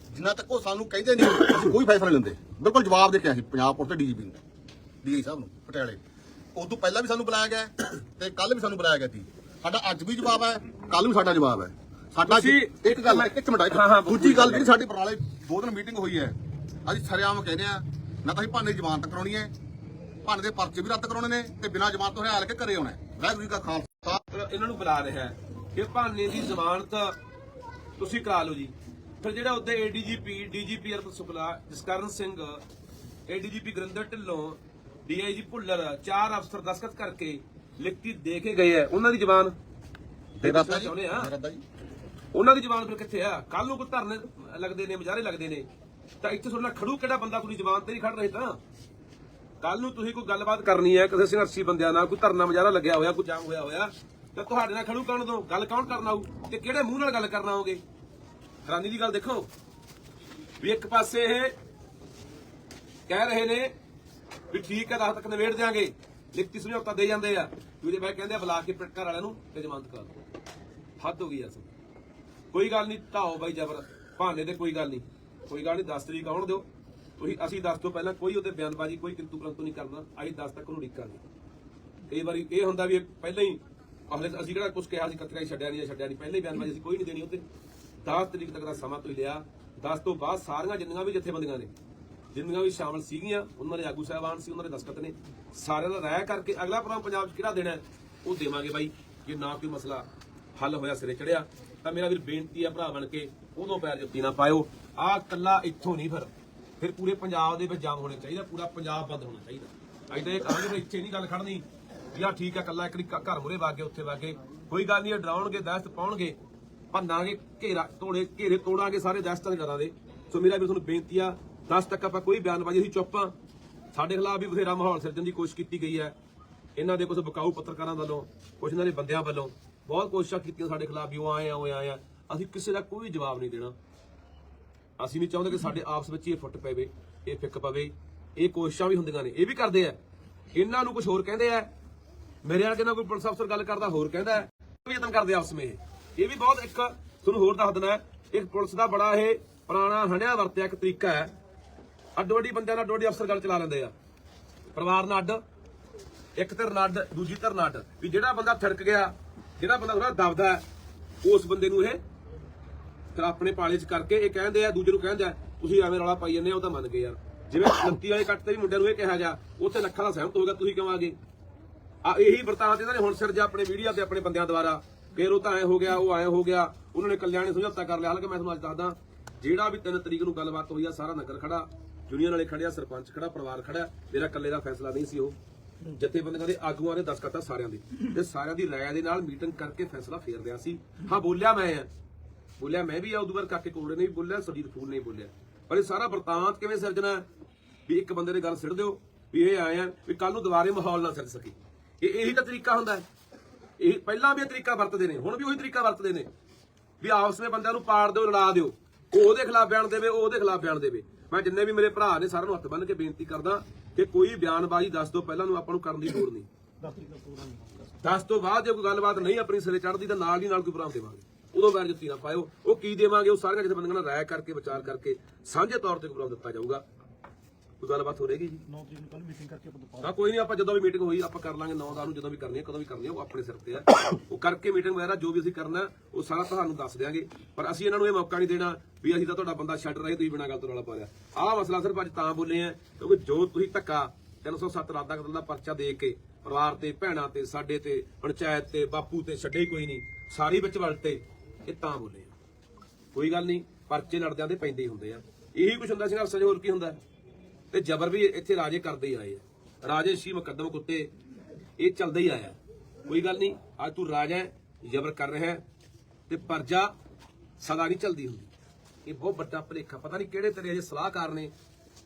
ਜਿੰਨਾ ਤੱਕ ਉਹ ਸਾਨੂੰ ਕਹਿੰਦੇ ਨਹੀਂ ਅਸੀਂ ਕੋਈ ਫੈਸਲਾ ਨਹੀਂ ਲੈਂਦੇ। ਬਿਲਕੁਲ ਜਵਾਬ ਦੇ ਕੇ ਆਏ ਸੀ ਪੰਜਾਬ ਪੁਲਿਸ ਤੇ ਡੀਜੀਪੀ ਨੂੰ ਡੀਆਈ ਸਾਹਿਬ ਨੂੰ ਪਟਿਆਲੇ। ਉਦੋਂ ਪਹਿਲਾਂ ਵੀ ਸਾਨੂੰ ਬੁਲਾਇਆ ਗਿਆ ਤੇ ਕੱਲ ਵੀ ਸਾਨੂੰ ਬੁਲਾਇਆ ਗਿਆ ਸੀ। ਸਾਡਾ ਅੱਜ ਵੀ ਜਵਾਬ ਹੈ ਕੱਲ ਨੂੰ ਸਾਡਾ ਜਵਾਬ ਹੈ। ਸਾਡਾ ਤੁਸੀਂ- ਇੱਕ ਗੱਲ ਇੱਕ ਮਿੰਟ ਹਾਂ, ਹਾਂ, ਦੂਜੀ ਗੱਲ ਜਿਹੜੀ ਸਾਡੀ ਬਰਾਲੇ ਦੋ ਦਿਨ ਮੀਟਿੰਗ ਹੋਈ ਹੈ ਅਸੀਂ ਸਰਿਆਮ ਕਹਿੰਦੇ ਆ ਨਾ ਤਾਂ ਅਸੀਂ ਭਾਨੇ ਦੀ ਜ਼ਮਾਨਤ ਕਰਾਉਣੀ ਹੈ ਭਾਨੇ ਦੇ ਪਰਚੇ ਵੀ ਰੱਦ ਕਰਾਉਣੇ ਨੇ ਤੇ ਬਿਨਾਂ ਜ਼ਮਾਨਤ ਤੋਂ ਹਰਿਆਲ ਕੇ ਘਰੇ ਆਉਣਾ ਹੈ। ਵਾਹਿਗੁਰੂ ਜੀ ਕਾ ਖਾਲਸਾ। ਇਹਨਾਂ ਨੂੰ ਬੁਲਾ ਰਿਹਾ ਹੈ ਕਿ ਭਾਨੇ ਦੀ ਜ਼ਮਾਨਤ ਤੁਸੀਂ ਕਰਾ ਲਓ ਜੀ। ਫਿਰ ਜਿਹੜਾ ਉੱਤੇ ADGP DGP Arpit Shukla Jaskaran Singh ADGP Gurinder Dhillon DIG Bhullar ਚਾਰ ਅਫਸਰ ਦਸਖਤ ਕਰਕੇ ਲਿਖਤੀ ਦੇ ਕੇ ਗਏ ਆ ਉਹਨਾਂ ਦੀ ਜ਼ਬਾਨ ਮੇਰਾ ਦੱਸਣਾ ਚਾਹੁੰਦੇ ਆ? ਜੀ। ਉਹਨਾਂ ਦੀ ਜ਼ਬਾਨ ਫਿਰ ਕਿੱਥੇ ਆ? ਕੱਲ ਨੂੰ ਕੋਈ ਧਰਨੇ ਲੱਗਦੇ ਨੇ, ਮੁਜ਼ਾਹਰੇ ਲੱਗਦੇ ਨੇ। ਤਾਂ ਇੱਥੇ ਤੁਹਾਡੇ ਨਾਲ ਖੜੂ ਕਿਹੜਾ ਬੰਦਾ? ਤੁਸੀਂ ਜ਼ਬਾਨ ਤੇ ਨਹੀਂ ਖੜ ਰਹੇ ਤਾਂ। ਕੱਲ ਨੂੰ ਤੁਸੀਂ ਕੋਈ ਗੱਲਬਾਤ ਕਰਨੀ ਹੈ, ਕਿਸੇ ਸੰਘਰਸ਼ੀ ਬੰਦਿਆਂ ਨਾਲ, ਕੋਈ ਧਰਨਾ ਮੁਜ਼ਾਹਰਾ ਲੱਗਿਆ ਹੋਇਆ, ਕੋਈ ਜਾਮ ਹੋਇਆ ਹੋਇਆ, ਤਾਂ ਤੁਹਾਡੇ ਨਾਲ ਖੜੂ ਕਰਨ ਦੋ ਗੱਲ ਕੌਣ ਕਰਨ ਆਊ? ਤੇ ਕਿਹੜੇ ਮੂੰਹ ਨਾਲ ਗੱਲ ਕਰਨ ਆਓਗੇ? ਹੈਰਾਨੀ ਦੀ ਗੱਲ ਦੇਖੋ। ਵੀ ਇੱਕ ਪਾਸੇ ਇਹ ਕਹਿ ਰਹੇ ਨੇ ਵੀ ਠੀਕ ਹੈ, ਦਸ ਤੱਕ ਨਿਬੇੜ ਦਿਆਂਗੇ। ਲਿਖਤੀ ਸਮਝੌਤਾ ਦੇ ਜਾਂਦੇ ਆ। ਦੂਜੇ ਬਾਈ ਕਹਿੰਦੇ ਆ, ਬੁਲਾ ਕੇ ਪਿੰਡ ਘਰ ਵਾਲਿਆਂ ਨੂੰ ਤੇ ਜ਼ਮਾਨਤ ਕਰਾ ਦਿਓ। ਹੱਦ ਹੋ ਗਈ ਐ ਕੋਈ ਗੱਲ ਨਹੀਂ ਢਾਓ ਬਾਈ ਜਬਰ ਭਾਣੇ ਤੇ ਕੋਈ ਗੱਲ ਨਹੀਂ। ਕੋਈ ਗੱਲ ਨਹੀਂ 10 ਤਰੀਕ ਆਉਣ ਦਿਓ। ਤੁਸੀਂ, ਅਸੀਂ 10 ਤੋਂ ਪਹਿਲਾਂ ਕੋਈ ਉਹਦੇ ਬਿਆਨਬਾਜ਼ੀ, ਕੋਈ ਕਿੰਤੂ ਪਰੰਤੂ ਨਹੀਂ ਕਰਨਾ। ਅਸੀਂ 10 ਤੱਕ ਉਹਨੂੰ ਉਡੀਕਾਂਗੇ। ਕਈ ਵਾਰੀ ਇਹ ਹੁੰਦਾ ਵੀ ਪਹਿਲਾਂ ਹੀ ਹਲੇ ਅਸੀਂ ਕਿਹੜਾ ਕੁਝ ਕਿਹਾ ਸੀ ਕਤਰਾ ਹੀ ਛੱਡਿਆ ਨਹੀਂ ਛੱਡਿਆ ਨਹੀਂ। ਪਹਿਲਾਂ ਹੀ ਬਿਆਨਬਾਜ਼ੀ ਅਸੀਂ ਕੋਈ ਨਹੀਂ ਦੇਣੀ ਉੱਤੇ 10 ਤਰੀਕ ਤੱਕ ਦਾ ਸਮਾਂ ਤੁਸੀਂ ਲਿਆ। 10 ਤੋਂ ਬਾਅਦ ਸਾਰੀਆਂ ਜਿੰਨੀਆਂ ਵੀ ਜਥੇਬੰਦੀਆਂ ਨੇ, ਜਿੰਨੀਆਂ ਵੀ ਸ਼ਾਮਲ ਸੀਗੀਆਂ, ਉਹਨਾਂ ਦੇ ਆਗੂ ਸਾਹਿਬਾਨ ਸੀ, ਉਹਨਾਂ ਦੇ ਦਸਖਤ ਨੇ, ਸਾਰਿਆਂ ਦਾ ਰਾਇ ਕਰਕੇ ਅਗਲਾ ਪ੍ਰੋਗਰਾਮ ਪੰਜਾਬ 'ਚ ਕਿਹੜਾ ਦੇਣਾ ਉਹ ਦੇਵਾਂਗੇ ਬਾਈ। ਜੇ ਨਾ ਕੋਈ ਮਸਲਾ ਹੱਲ ਹੋਇਆ, ਸਿਰੇ ਚੜਿਆ ਤਾਂ ਮੇਰਾ ਵੀਰ ਬੇਨਤੀ ਆ ਭਰਾ ਬਣ ਕੇ ਉਦੋਂ ਪੈਰ ਜੁੱਤੀ ਨਾ ਪਾਇਓ। ਆ ਕੱਲਾ ਇੱਥੋਂ ਨਹੀਂ ਫਿਰ। ਫਿਰ ਪੂਰੇ ਪੰਜਾਬ ਦੇ ਵਿੱਚ ਜਾਮ ਹੋਣਾ ਚਾਹੀਦਾ, ਪੂਰਾ ਪੰਜਾਬ ਬੰਦ ਹੋਣਾ ਚਾਹੀਦਾ। ਅੱਜ ਤਾਂ ਇਹ ਕਹਾਂਗੇ ਵੀ ਇੱਥੇ ਨਹੀਂ ਗੱਲ ਖੜਨੀ ਵੀ ਆ ਠੀਕ ਆ ਕੱਲਾ ਇੱਕ ਘਰ ਮੁਰੇ ਵਾਗੇ, ਉੱਥੇ ਵਾਗੇ। ਕੋਈ ਗੱਲ ਨਹੀਂ ਡਰਾਉਣਗੇ, ਦਹਿਸ਼ਤ ਪਾਉਣਗੇ, ਭੰਨਾਂਗੇ, ਘੇਰਾ, ਤੋੜੇ, ਘੇਰੇ ਤੋੜਾਂਗੇ ਸਾਰੇ ਦਹਿਸ਼ਤਾਂ ਦੇ ਘਰਾਂ ਦੇ। ਸੋ ਮੇਰਾ ਵੀ ਤੁਹਾਨੂੰ ਬੇਨਤੀ ਆ 10 ਤੱਕ ਆਪਾਂ ਕੋਈ ਬਿਆਨਬਾਜ਼ੀ ਅਸੀਂ ਚੁੱਪ ਆ। ਸਾਡੇ ਖਿਲਾਫ ਵੀ ਬਥੇਰਾ ਮਾਹੌਲ ਸਿਰਜਣ ਦੀ ਕੋਸ਼ਿਸ਼ ਕੀਤੀ ਗਈ ਹੈ। ਇਹਨਾਂ ਦੇ ਕੁਝ ਬਕਾਊ ਪੱਤਰਕਾਰਾਂ ਵੱਲੋਂ ਕੁਝ ਇਹਨਾਂ ਦੇ ਬੰਦਿਆਂ ਵੱਲੋਂ ਬਹੁਤ ਕੋਸ਼ਿਸ਼ਾਂ ਕੀਤੀਆਂ ਸਾਡੇ ਖਿਲਾਫ, ਵੀ ਉਹ ਆਏ ਆ, ਉਹ ਆਏ ਆ। ਅਸੀਂ ਕਿਸੇ ਦਾ ਕੋਈ ਜਵਾਬ ਨਹੀਂ ਦੇਣਾ। ਅਸੀਂ ਨਹੀਂ ਚਾਹੁੰਦੇ ਕਿ ਸਾਡੇ ਆਪਸ ਵਿੱਚ ਹੀ ਇਹ ਫੁੱਟ ਪਵੇ, ਇਹ ਫਿੱਕ ਪਵੇ। ਇਹ ਕੋਸ਼ਿਸ਼ਾਂ ਵੀ ਹੁੰਦੀਆਂ ਨੇ, ਇਹ ਵੀ ਕਰਦੇ ਆ। ਇਹਨਾਂ ਨੂੰ ਕੁਝ ਹੋਰ ਕਹਿੰਦੇ ਆ। ਮੇਰੇ ਨਾਲ ਕਿੰਨਾ ਕੋਈ ਪੁਲਿਸ ਅਫਸਰ ਗੱਲ ਕਰਦਾ, ਹੋਰ ਕਹਿੰਦਾ ਵੀ ਯਤਨ ਕਰਦੇ ਆ ਆਪਸ ਵਿੱਚ। ਇਹ ਇਹ ਵੀ ਬਹੁਤ ਇੱਕ, ਤੁਹਾਨੂੰ ਹੋਰ ਦੱਸ ਦਿੰਦਾ ਇੱਕ ਪੁਲਿਸ ਦਾ ਬੜਾ ਇਹ ਪੁਰਾਣਾ ਹਣਿਆ ਵਰਤਿਆ ਇੱਕ ਤਰੀਕਾ ਹੈ। ਅੱਡੋ ਅੱਡੀ ਬੰਦਿਆਂ ਨਾਲ ਅੱਡੋ ਅੱਡੀ ਅਫਸਰ ਗੱਲ ਚਲਾ ਲੈਂਦੇ ਆ। ਪਰਿਵਾਰ ਨਾਲ ਅੱਡ, ਇੱਕ ਧਿਰ ਨਾਲ ਅੱਡ, ਦੂਜੀ ਧਿਰ ਨਾਲ ਅੱਡ। ਵੀ ਜਿਹੜਾ ਬੰਦਾ ਥੜਕ ਗਿਆ ਜਿਹੜਾ ਬੰਦਾ ਥੋੜਾ ਦਬਦਾ ਉਸ ਬੰਦੇ ਨੂੰ ਇਹ ਫਿਰ ਆਪਣੇ ਪਾਲੇ 'ਚ ਕਰਕੇ ਇਹ ਕਹਿੰਦੇ ਆ ਦੂਜੇ ਨੂੰ ਕਹਿੰਦੇ ਆ ਤੁਸੀਂ ਐਵੇਂ ਰੌਲਾ ਪਾਈ ਜਾਂਦੇ ਆ ਉਹ ਤਾਂ ਮੰਨ ਗਏ ਯਾਰ। ਜਿਵੇਂ 29 ਵਾਲੇ ਕੱਟ ਤੇ ਵੀ ਮੁੰਡਿਆਂ ਨੂੰ ਇਹ ਕਿਹਾ ਜਾ ਉੱਥੇ ਲੱਖਾਂ ਦਾ ਸਹਿਮਤ ਹੋ ਗਿਆ ਤੁਸੀਂ ਕਿਉਂ ਆ ਗਏ? ਆ ਇਹੀ ਵਰਤਾਂਤ ਇਹਨਾਂ ਨੇ ਹੁਣ ਸਿਰ ਜਾ ਆਪਣੇ ਮੀਡੀਆ ਤੇ ਆਪਣੇ ਬੰਦਿਆਂ ਦੁਆਰਾ। ਫੇਰ ਉਹ ਤਾਂ ਐ ਹੋ ਗਿਆ ਉਹ ਐ ਹੋ ਗਿਆ ਉਹਨਾਂ ਨੇ ਕਲਿਆਣੇ ਸਮਝੌਤਾ ਕਰ ਲਿਆ। ਹਾਲਾਂਕਿ ਮੈਂ ਤੁਹਾਨੂੰ ਅੱਜ ਦੱਸਦਾ ਜਿਹੜਾ ਵੀ 3 ਤਰੀਕ ਨੂੰ ਗੱਲਬਾਤ ਹੋਈ ਆ ਸਾਰਾ ਨਗਰ ਖੜਾ ਯੂਨੀਅਨ ਵਾਲੇ ਖੜਿਆ ਸਰਪੰਚ ਖੜਾ ਪਰਿਵਾਰ ਖੜਾ ਮੇਰਾ ਇਕੱਲੇ ਦਾ ਫੈਸਲਾ ਨਹੀਂ ਸੀ ਉਹ। ਜਥੇਬੰਦੀਆਂ ਦੇ ਆਗੂਆਂ ਨੇ ਦਸਖਤ ਆ ਸਾਰਿਆਂ ਦੇ। ਤੇ ਸਾਰਿਆਂ ਦੀ ਰਾਏ ਦੇ ਨਾਲ ਮੀਟਿੰਗ ਕਰਕੇ ਫੈਸਲਾ ਫੇਰ ਲਿਆ ਸੀ। ਹਾਂ, ਬੋਲਿਆ ਮੈਂ ਆ। ਬੋਲਿਆ ਮੈਂ ਵੀ ਆ, ਉਦੋਂ ਬਾਅਦ ਕਾਕੇ ਕੋੜੇ ਨੇ ਵੀ ਬੋਲਿਆ, ਸਰਜੀਤ ਫੂਲ ਨੇ ਬੋਲਿਆ। ਪਰ ਇਹ ਸਾਰਾ ਵਰਤਾਂਤ ਕਿਵੇਂ ਸਿਰਜਣਾ ਵੀ ਇੱਕ ਬੰਦੇ ਦੇ ਗੱਲ ਸਿਰ ਦਿਓ, ਵੀ ਇਹ ਆਏ ਆ, ਵੀ ਕੱਲ ਨੂੰ ਦੁਬਾਰੇ ਮਾਹੌਲ ਨਾ ਸਿਰਜ ਸਕੇ। ਇਹ ਇਹੀ ਤਾਂ ਤਰੀਕਾ ਹੁੰਦਾ ਹੈ। ਇਹ ਪਹਿਲਾਂ ਵੀ ਇਹ ਤਰੀਕਾ ਵਰਤਦੇ ਨੇ, ਹੁਣ ਵੀ ਉਹੀ ਤਰੀਕਾ ਵਰਤਦੇ ਨੇ। ਵੀ ਆਪਸ ਵਿੱਚ ਬੰਦਿਆਂ ਨੂੰ ਪਾੜ ਦਿਓ, ਲੜਾ ਦਿਓ। ਉਹ ਉਹਦੇ ਖਿਲਾਫ ਬਿਆਨ ਦੇਵੇ, ਉਹ ਉਹਦੇ ਖਿਲਾਫ ਬਿਆਨ ਦੇਵੇ। ਮੈਂ ਜਿੰਨੇ ਵੀ ਮੇਰੇ ਭਰਾ ਨੇ ਸਾਰਿਆਂ ਨੂੰ ਹੱਥ ਬੰਨ ਕੇ ਬੇਨਤੀ ਕਰਦਾ ਕਿ ਕੋਈ ਬਿਆਨਬਾਜ਼ੀ ਦੱਸ ਤੋਂ ਪਹਿਲਾਂ ਨੂੰ ਆਪਾਂ ਨੂੰ ਕਰਨ ਦੀ ਲੋੜ ਨਹੀਂ। 10 ਤੋਂ ਬਾਅਦ ਜੇ ਕੋਈ ਗੱਲਬਾਤ ਨਹੀਂ ਆਪਣੀ ਸਿਰੇ ਚੜਦੀ ਤਾਂ ਨਾਲ ਹੀ ਨਾਲ ਕੋਈ ਪ੍ਰੋਗਰਾਮ ਦੇਵਾਂਗੇ। ਉਦੋਂ ਬੈਰ ਜੁੱਤੀ ਨਾ ਪਾਇਓ। ਉਹ ਕੀ ਦੇਵਾਂਗੇ? ਉਹ ਸਾਰੀਆਂ ਜਥੇਬੰਦੀਆਂ ਨਾਲ ਰਾਇ ਕਰਕੇ, ਵਿਚਾਰ ਕਰਕੇ ਸਾਂਝੇ ਤੌਰ ਤੇ ਕੋਈ ਪ੍ਰੋਗਰਾਮ ਦਿੱਤਾ ਜਾਊਗਾ। ਕੋਈ ਗੱਲਬਾਤ ਹੋ ਰਹੇਗੀ ਜੀ? 9 ਤਰੀਕ ਨੂੰ ਕੱਲ ਮੀਟਿੰਗ ਕਰਕੇ ਆਪਾਂ ਕੋਈ ਨਹੀਂ ਆਪਾਂ ਜਦੋਂ ਵੀ ਮੀਟਿੰਗ ਹੋਈ ਆਪਾਂ ਕਰ ਲਾਂਗੇ। 9 ਦਾ ਨੂੰ ਜਦੋਂ ਵੀ ਕਰਨੀ ਹੈ ਕਦੋਂ ਵੀ ਕਰਨੀ ਹੈ ਉਹ ਆਪਣੇ ਸਿਰ ਤੇ ਆ ਉਹ ਕਰਕੇ ਮੀਟਿੰਗ ਵਗੈਰਾ ਜੋ ਵੀ ਅਸੀਂ ਕਰਨਾ ਉਹ ਸਾਰਾ ਤੁਹਾਨੂੰ ਦੱਸ ਦਿਆਂਗੇ। ਪਰ ਅਸੀਂ ਇਹਨਾਂ ਨੂੰ ਇਹ ਮੌਕਾ ਨਹੀਂ ਦੇਣਾ ਵੀ ਅਸੀਂ ਤਾਂ ਤੁਹਾਡਾ ਬੰਦਾ ਛੱਡ ਰਹੇ ਤੁਸੀਂ ਬਿਨਾਂ ਗੱਲ ਤੋਂ ਰੌਲਾ ਪਾ ਲਿਆ। ਆਹ ਮਸਲਾ ਸਿਰਫ ਅੱਜ ਤਾਂ ਬੋਲੇ ਆ ਕਿਉਂਕਿ ਜੋ ਤੁਸੀਂ ਧੱਕਾ 307 ਰਾਦਾ ਕਤਲ ਦਾ ਪਰਚਾ ਦੇ ਕੇ ਪਰਿਵਾਰ ਤੇ ਭੈਣਾਂ ਤੇ ਸਾਡੇ ਤੇ ਪੰਚਾਇਤ ਤੇ ਬਾਪੂ ਤੇ ਛੱਡੇ ਹੀ ਕੋਈ ਨਹੀਂ ਸਾਰੀ ਵਿੱਚ ਵਲਟੇ ਇਹ ਤਾਂ ਬੋਲੇ ਆ। ਕੋਈ ਗੱਲ ਨਹੀਂ ਪਰਚੇ ਲੜਦਿਆਂ ਦੇ ਪੈਂਦੇ ਹੀ ਹੁੰਦੇ ਆ। ਇਹੀ ਕੁਝ ਹੁੰਦਾ ਸੰਘਰਸ਼ 'ਚ ਹੋਰ ਕੀ ਹੁੰਦਾ? ਤੇ ਜ਼ਬਰ ਵੀ ਇੱਥੇ ਰਾਜੇ ਕਰਦੇ ਹੀ ਆਏ ਆ। ਰਾਜੇ ਸ਼ੀ ਮੁਕੱਦਮ ਕੁੱਤੇ ਇਹ ਚੱਲਦਾ ਹੀ ਆਇਆ ਕੋਈ ਗੱਲ ਨਹੀਂ ਅੱਜ ਤੂੰ ਰਾਜਾ ਹੈ, ਜ਼ਬਰ ਕਰ ਰਿਹਾ ਹੈ, ਤੇ ਪਰਜਾ ਸਦਾ ਨਹੀਂ ਚੱਲਦੀ ਹੁੰਦੀ। ਇਹ ਬਹੁਤ ਵੱਡਾ ਭਲੇਖਾ ਪਤਾ ਨਹੀਂ ਕਿਹੜੇ ਤੇਰੇ ਅਜੇ ਸਲਾਹਕਾਰ ਨੇ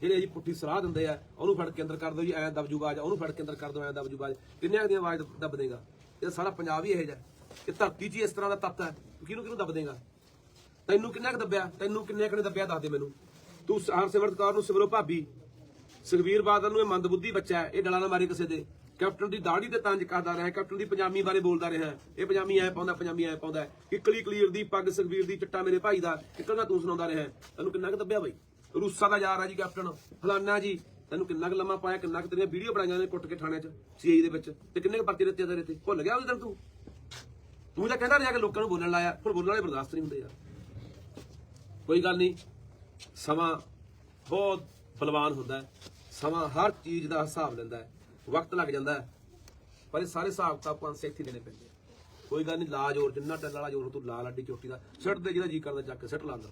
ਜਿਹੜੇ ਅਜੀ ਪੁੱਠੀ ਸਲਾਹ ਦਿੰਦੇ ਆ ਉਹਨੂੰ ਫੜ ਕੇ ਅੰਦਰ ਕਰ ਦਿਓ ਜੀ ਐਂ ਦਬਜੂ ਬਾਜ ਉਹਨੂੰ ਫੜ ਕੇ ਅੰਦਰ ਕਰ ਦਿਓ ਐਂ ਦਬਜੂ ਬਾਜ ਕਿੰਨਿਆਂ ਦੀ ਆਵਾਜ਼ ਦੱਬ ਦੇਗਾ? ਇਹ ਸਾਰਾ ਪੰਜਾਬ ਹੀ ਇਹੋ ਜਿਹਾ ਇਹ ਧਰਤੀ 'ਚ ਹੀ ਇਸ ਤਰ੍ਹਾਂ ਦਾ ਤੱਤ ਹੈ। ਤੂੰ ਕਿਹਨੂੰ ਕਿਹਨੂੰ ਦੱਬ ਦੇਗਾ? ਤੈਨੂੰ ਕਿੰਨਾ ਕੁ ਦੱਬਿਆ? ਤੈਨੂੰ ਕਿੰਨੇ ਕੁ ਨੇ ਦੱਬਿਆ? ਦੱਸ ਦੇ ਮੈਨੂੰ। ਤੂੰ ਹਰਸਿਮਰਤ ਕੌਰ ਨੂੰ ਸਿਮਰੋ ਭਾਬੀ ਸੁਖਵੀਰ ਬਾਦਲ ਨੂੰ ਇਹ ਮੰਦਬੁੱਧੀ ਬੱਚਾ ਹੈ, ਇਹ ਡਲਾ ਨਾ ਮਾਰੇ ਕਿਸੇ ਦੇ। ਕੈਪਟਨ ਦੀ ਦਾੜੀ ਤੇ ਤੰਜ ਕਰਦਾ ਰਿਹਾ, ਕੈਪਟਨ ਦੀ ਪਜਾਮੀ ਬਾਰੇ ਬੋਲਦਾ ਰਿਹਾ। ਇਹ ਪਜਾਮੀ ਐ ਪਾਉਂਦਾ, ਪਜਾਮੀ ਐ ਪਾਉਂਦਾ। ਕਿਕਲੀ ਕਲੀਰ ਦੀ ਪੱਗ ਸੁਖਵੀਰ ਦੀ, ਚਿੱਟਾ ਮੇਰੇ ਭਾਈ ਦਾ। ਕਿੱਕਣਾ ਤੂੰ ਸੁਣਾਉਂਦਾ ਰਿਹਾ। ਤੈਨੂੰ ਕਿੰਨਾ ਕੁ ਦੱਬਿਆ ਬਾਈ? ਰੂਸਾ ਦਾ ਯਾਰ ਆ ਜੀ ਕੈਪਟਨ। ਫਲਾਨਾ ਜੀ, ਤੈਨੂੰ ਕਿੰਨਾ ਕੁ ਲੰਮਾ ਪਾਇਆ, ਕਿੰਨਾ ਕੁ ਤੇਰੀਆਂ ਵੀਡੀਓ ਬਣਾਈਆਂ ਨੇ ਕੁੱਟ ਕੇ ਥਾਣੇ 'ਚ, ਸੀਆਈ ਦੇ ਵਿੱਚ। ਤੇ ਕਿੰਨੇ ਕੁ ਪਰਚੇ ਦਿੱਤੇ ਤੇਰੇ ਤੇ? ਭੁੱਲ ਗਿਆ ਉਹ ਦਿਨ ਤੂੰ? ਤੂੰ ਤਾਂ ਕਹਿੰਦਾ ਰਿਹਾ ਕਿ ਲੋਕਾਂ ਨੂੰ ਬੋਲਣ ਲਾਇਆ। ਹੁਣ ਬੋਲਣ ਵਾਲੇ ਬਰਦਾਸ਼ਤ ਨਹੀਂ ਹੁੰਦੇ ਯਾਰ। ਕੋਈ ਗੱਲ ਨਹੀਂ। ਸਮਾਂ ਬਹੁਤ ਬਲਵਾਨ ਹੁੰਦਾ ਹੈ। ਸਮਾਂ ਹਰ ਚੀਜ਼ ਦਾ ਹਿਸਾਬ ਲੈਂਦਾ ਹੈ, ਵਕਤ ਲੱਗ ਜਾਂਦਾ ਹੈ। ਪਰ ਇਹ ਸਾਰੇ ਹਿਸਾਬ ਤਾਂ ਆਪਾਂ ਸੇਖੀ ਦੇਣੇ ਪੈਂਦੇ ਕੋਈ ਗੱਲ ਨਹੀਂ, ਲਾ ਜੋਰ ਜਿੰਨਾ ਟੱਲ ਵਾਲਾ ਜੋਰ ਤੂੰ ਲਾ ਲੱਡੀ ਚੋਟੀ ਦਾ ਸਿੱਟ ਦੇ ਜਿਹਦਾ ਜੀ ਕਰਦਾ ਚੱਕ ਕੇ ਸਿੱਟ ਲਾਂਦਾ।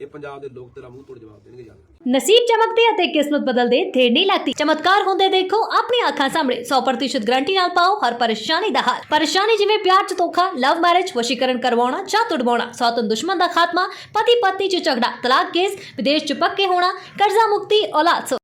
ਇਹ ਪੰਜਾਬ ਦੇ ਲੋਕ ਤੇਰਾ ਮੂੰਹ ਤੋੜ ਜਵਾਬ ਦੇਣਗੇ ਯਾਰ ਨਸੀਬ ਚਮਕਦੇ ਅਤੇ ਕਿਸਮਤ ਬਦਲਦੇ, ਦੇਰ ਨਹੀਂ ਲੱਗਦੀ। ਚਮਤਕਾਰ ਹੁੰਦੇ ਦੇਖੋ ਆਪਣੀ ਅੱਖਾਂ ਸਾਹਮਣੇ। 100% ਗਾਰੰਟੀ ਨਾਲ ਪਾਓ, ਹਰ ਪਰੇਸ਼ਾਨੀ ਦਾ ਹੱਲ। ਪਰੇਸ਼ਾਨੀ ਜਿਵੇਂ ਪਿਆਰ ਚ ਧੋਖਾ ਲਵ ਮੈਰਿਜ ਵਸ਼ੀਕਰਨ ਕਰਵਾਉਣਾ ਜਾਂ ਤੁੜਵਾਉਣਾ। ਸੌਤਨ ਦੁਸ਼ਮਣ ਦਾ ਖਾਤਮਾ ਪਤੀ ਪਤਨੀ ਚ ਝਗੜਾ, ਤਲਾਕ ਕੇਸ, ਵਿਦੇਸ਼ ਚ ਪੱਕੇ ਹੋਣਾ, ਕਰਜ਼ਾ ਮੁਕਤੀ, ਔਲਾਦ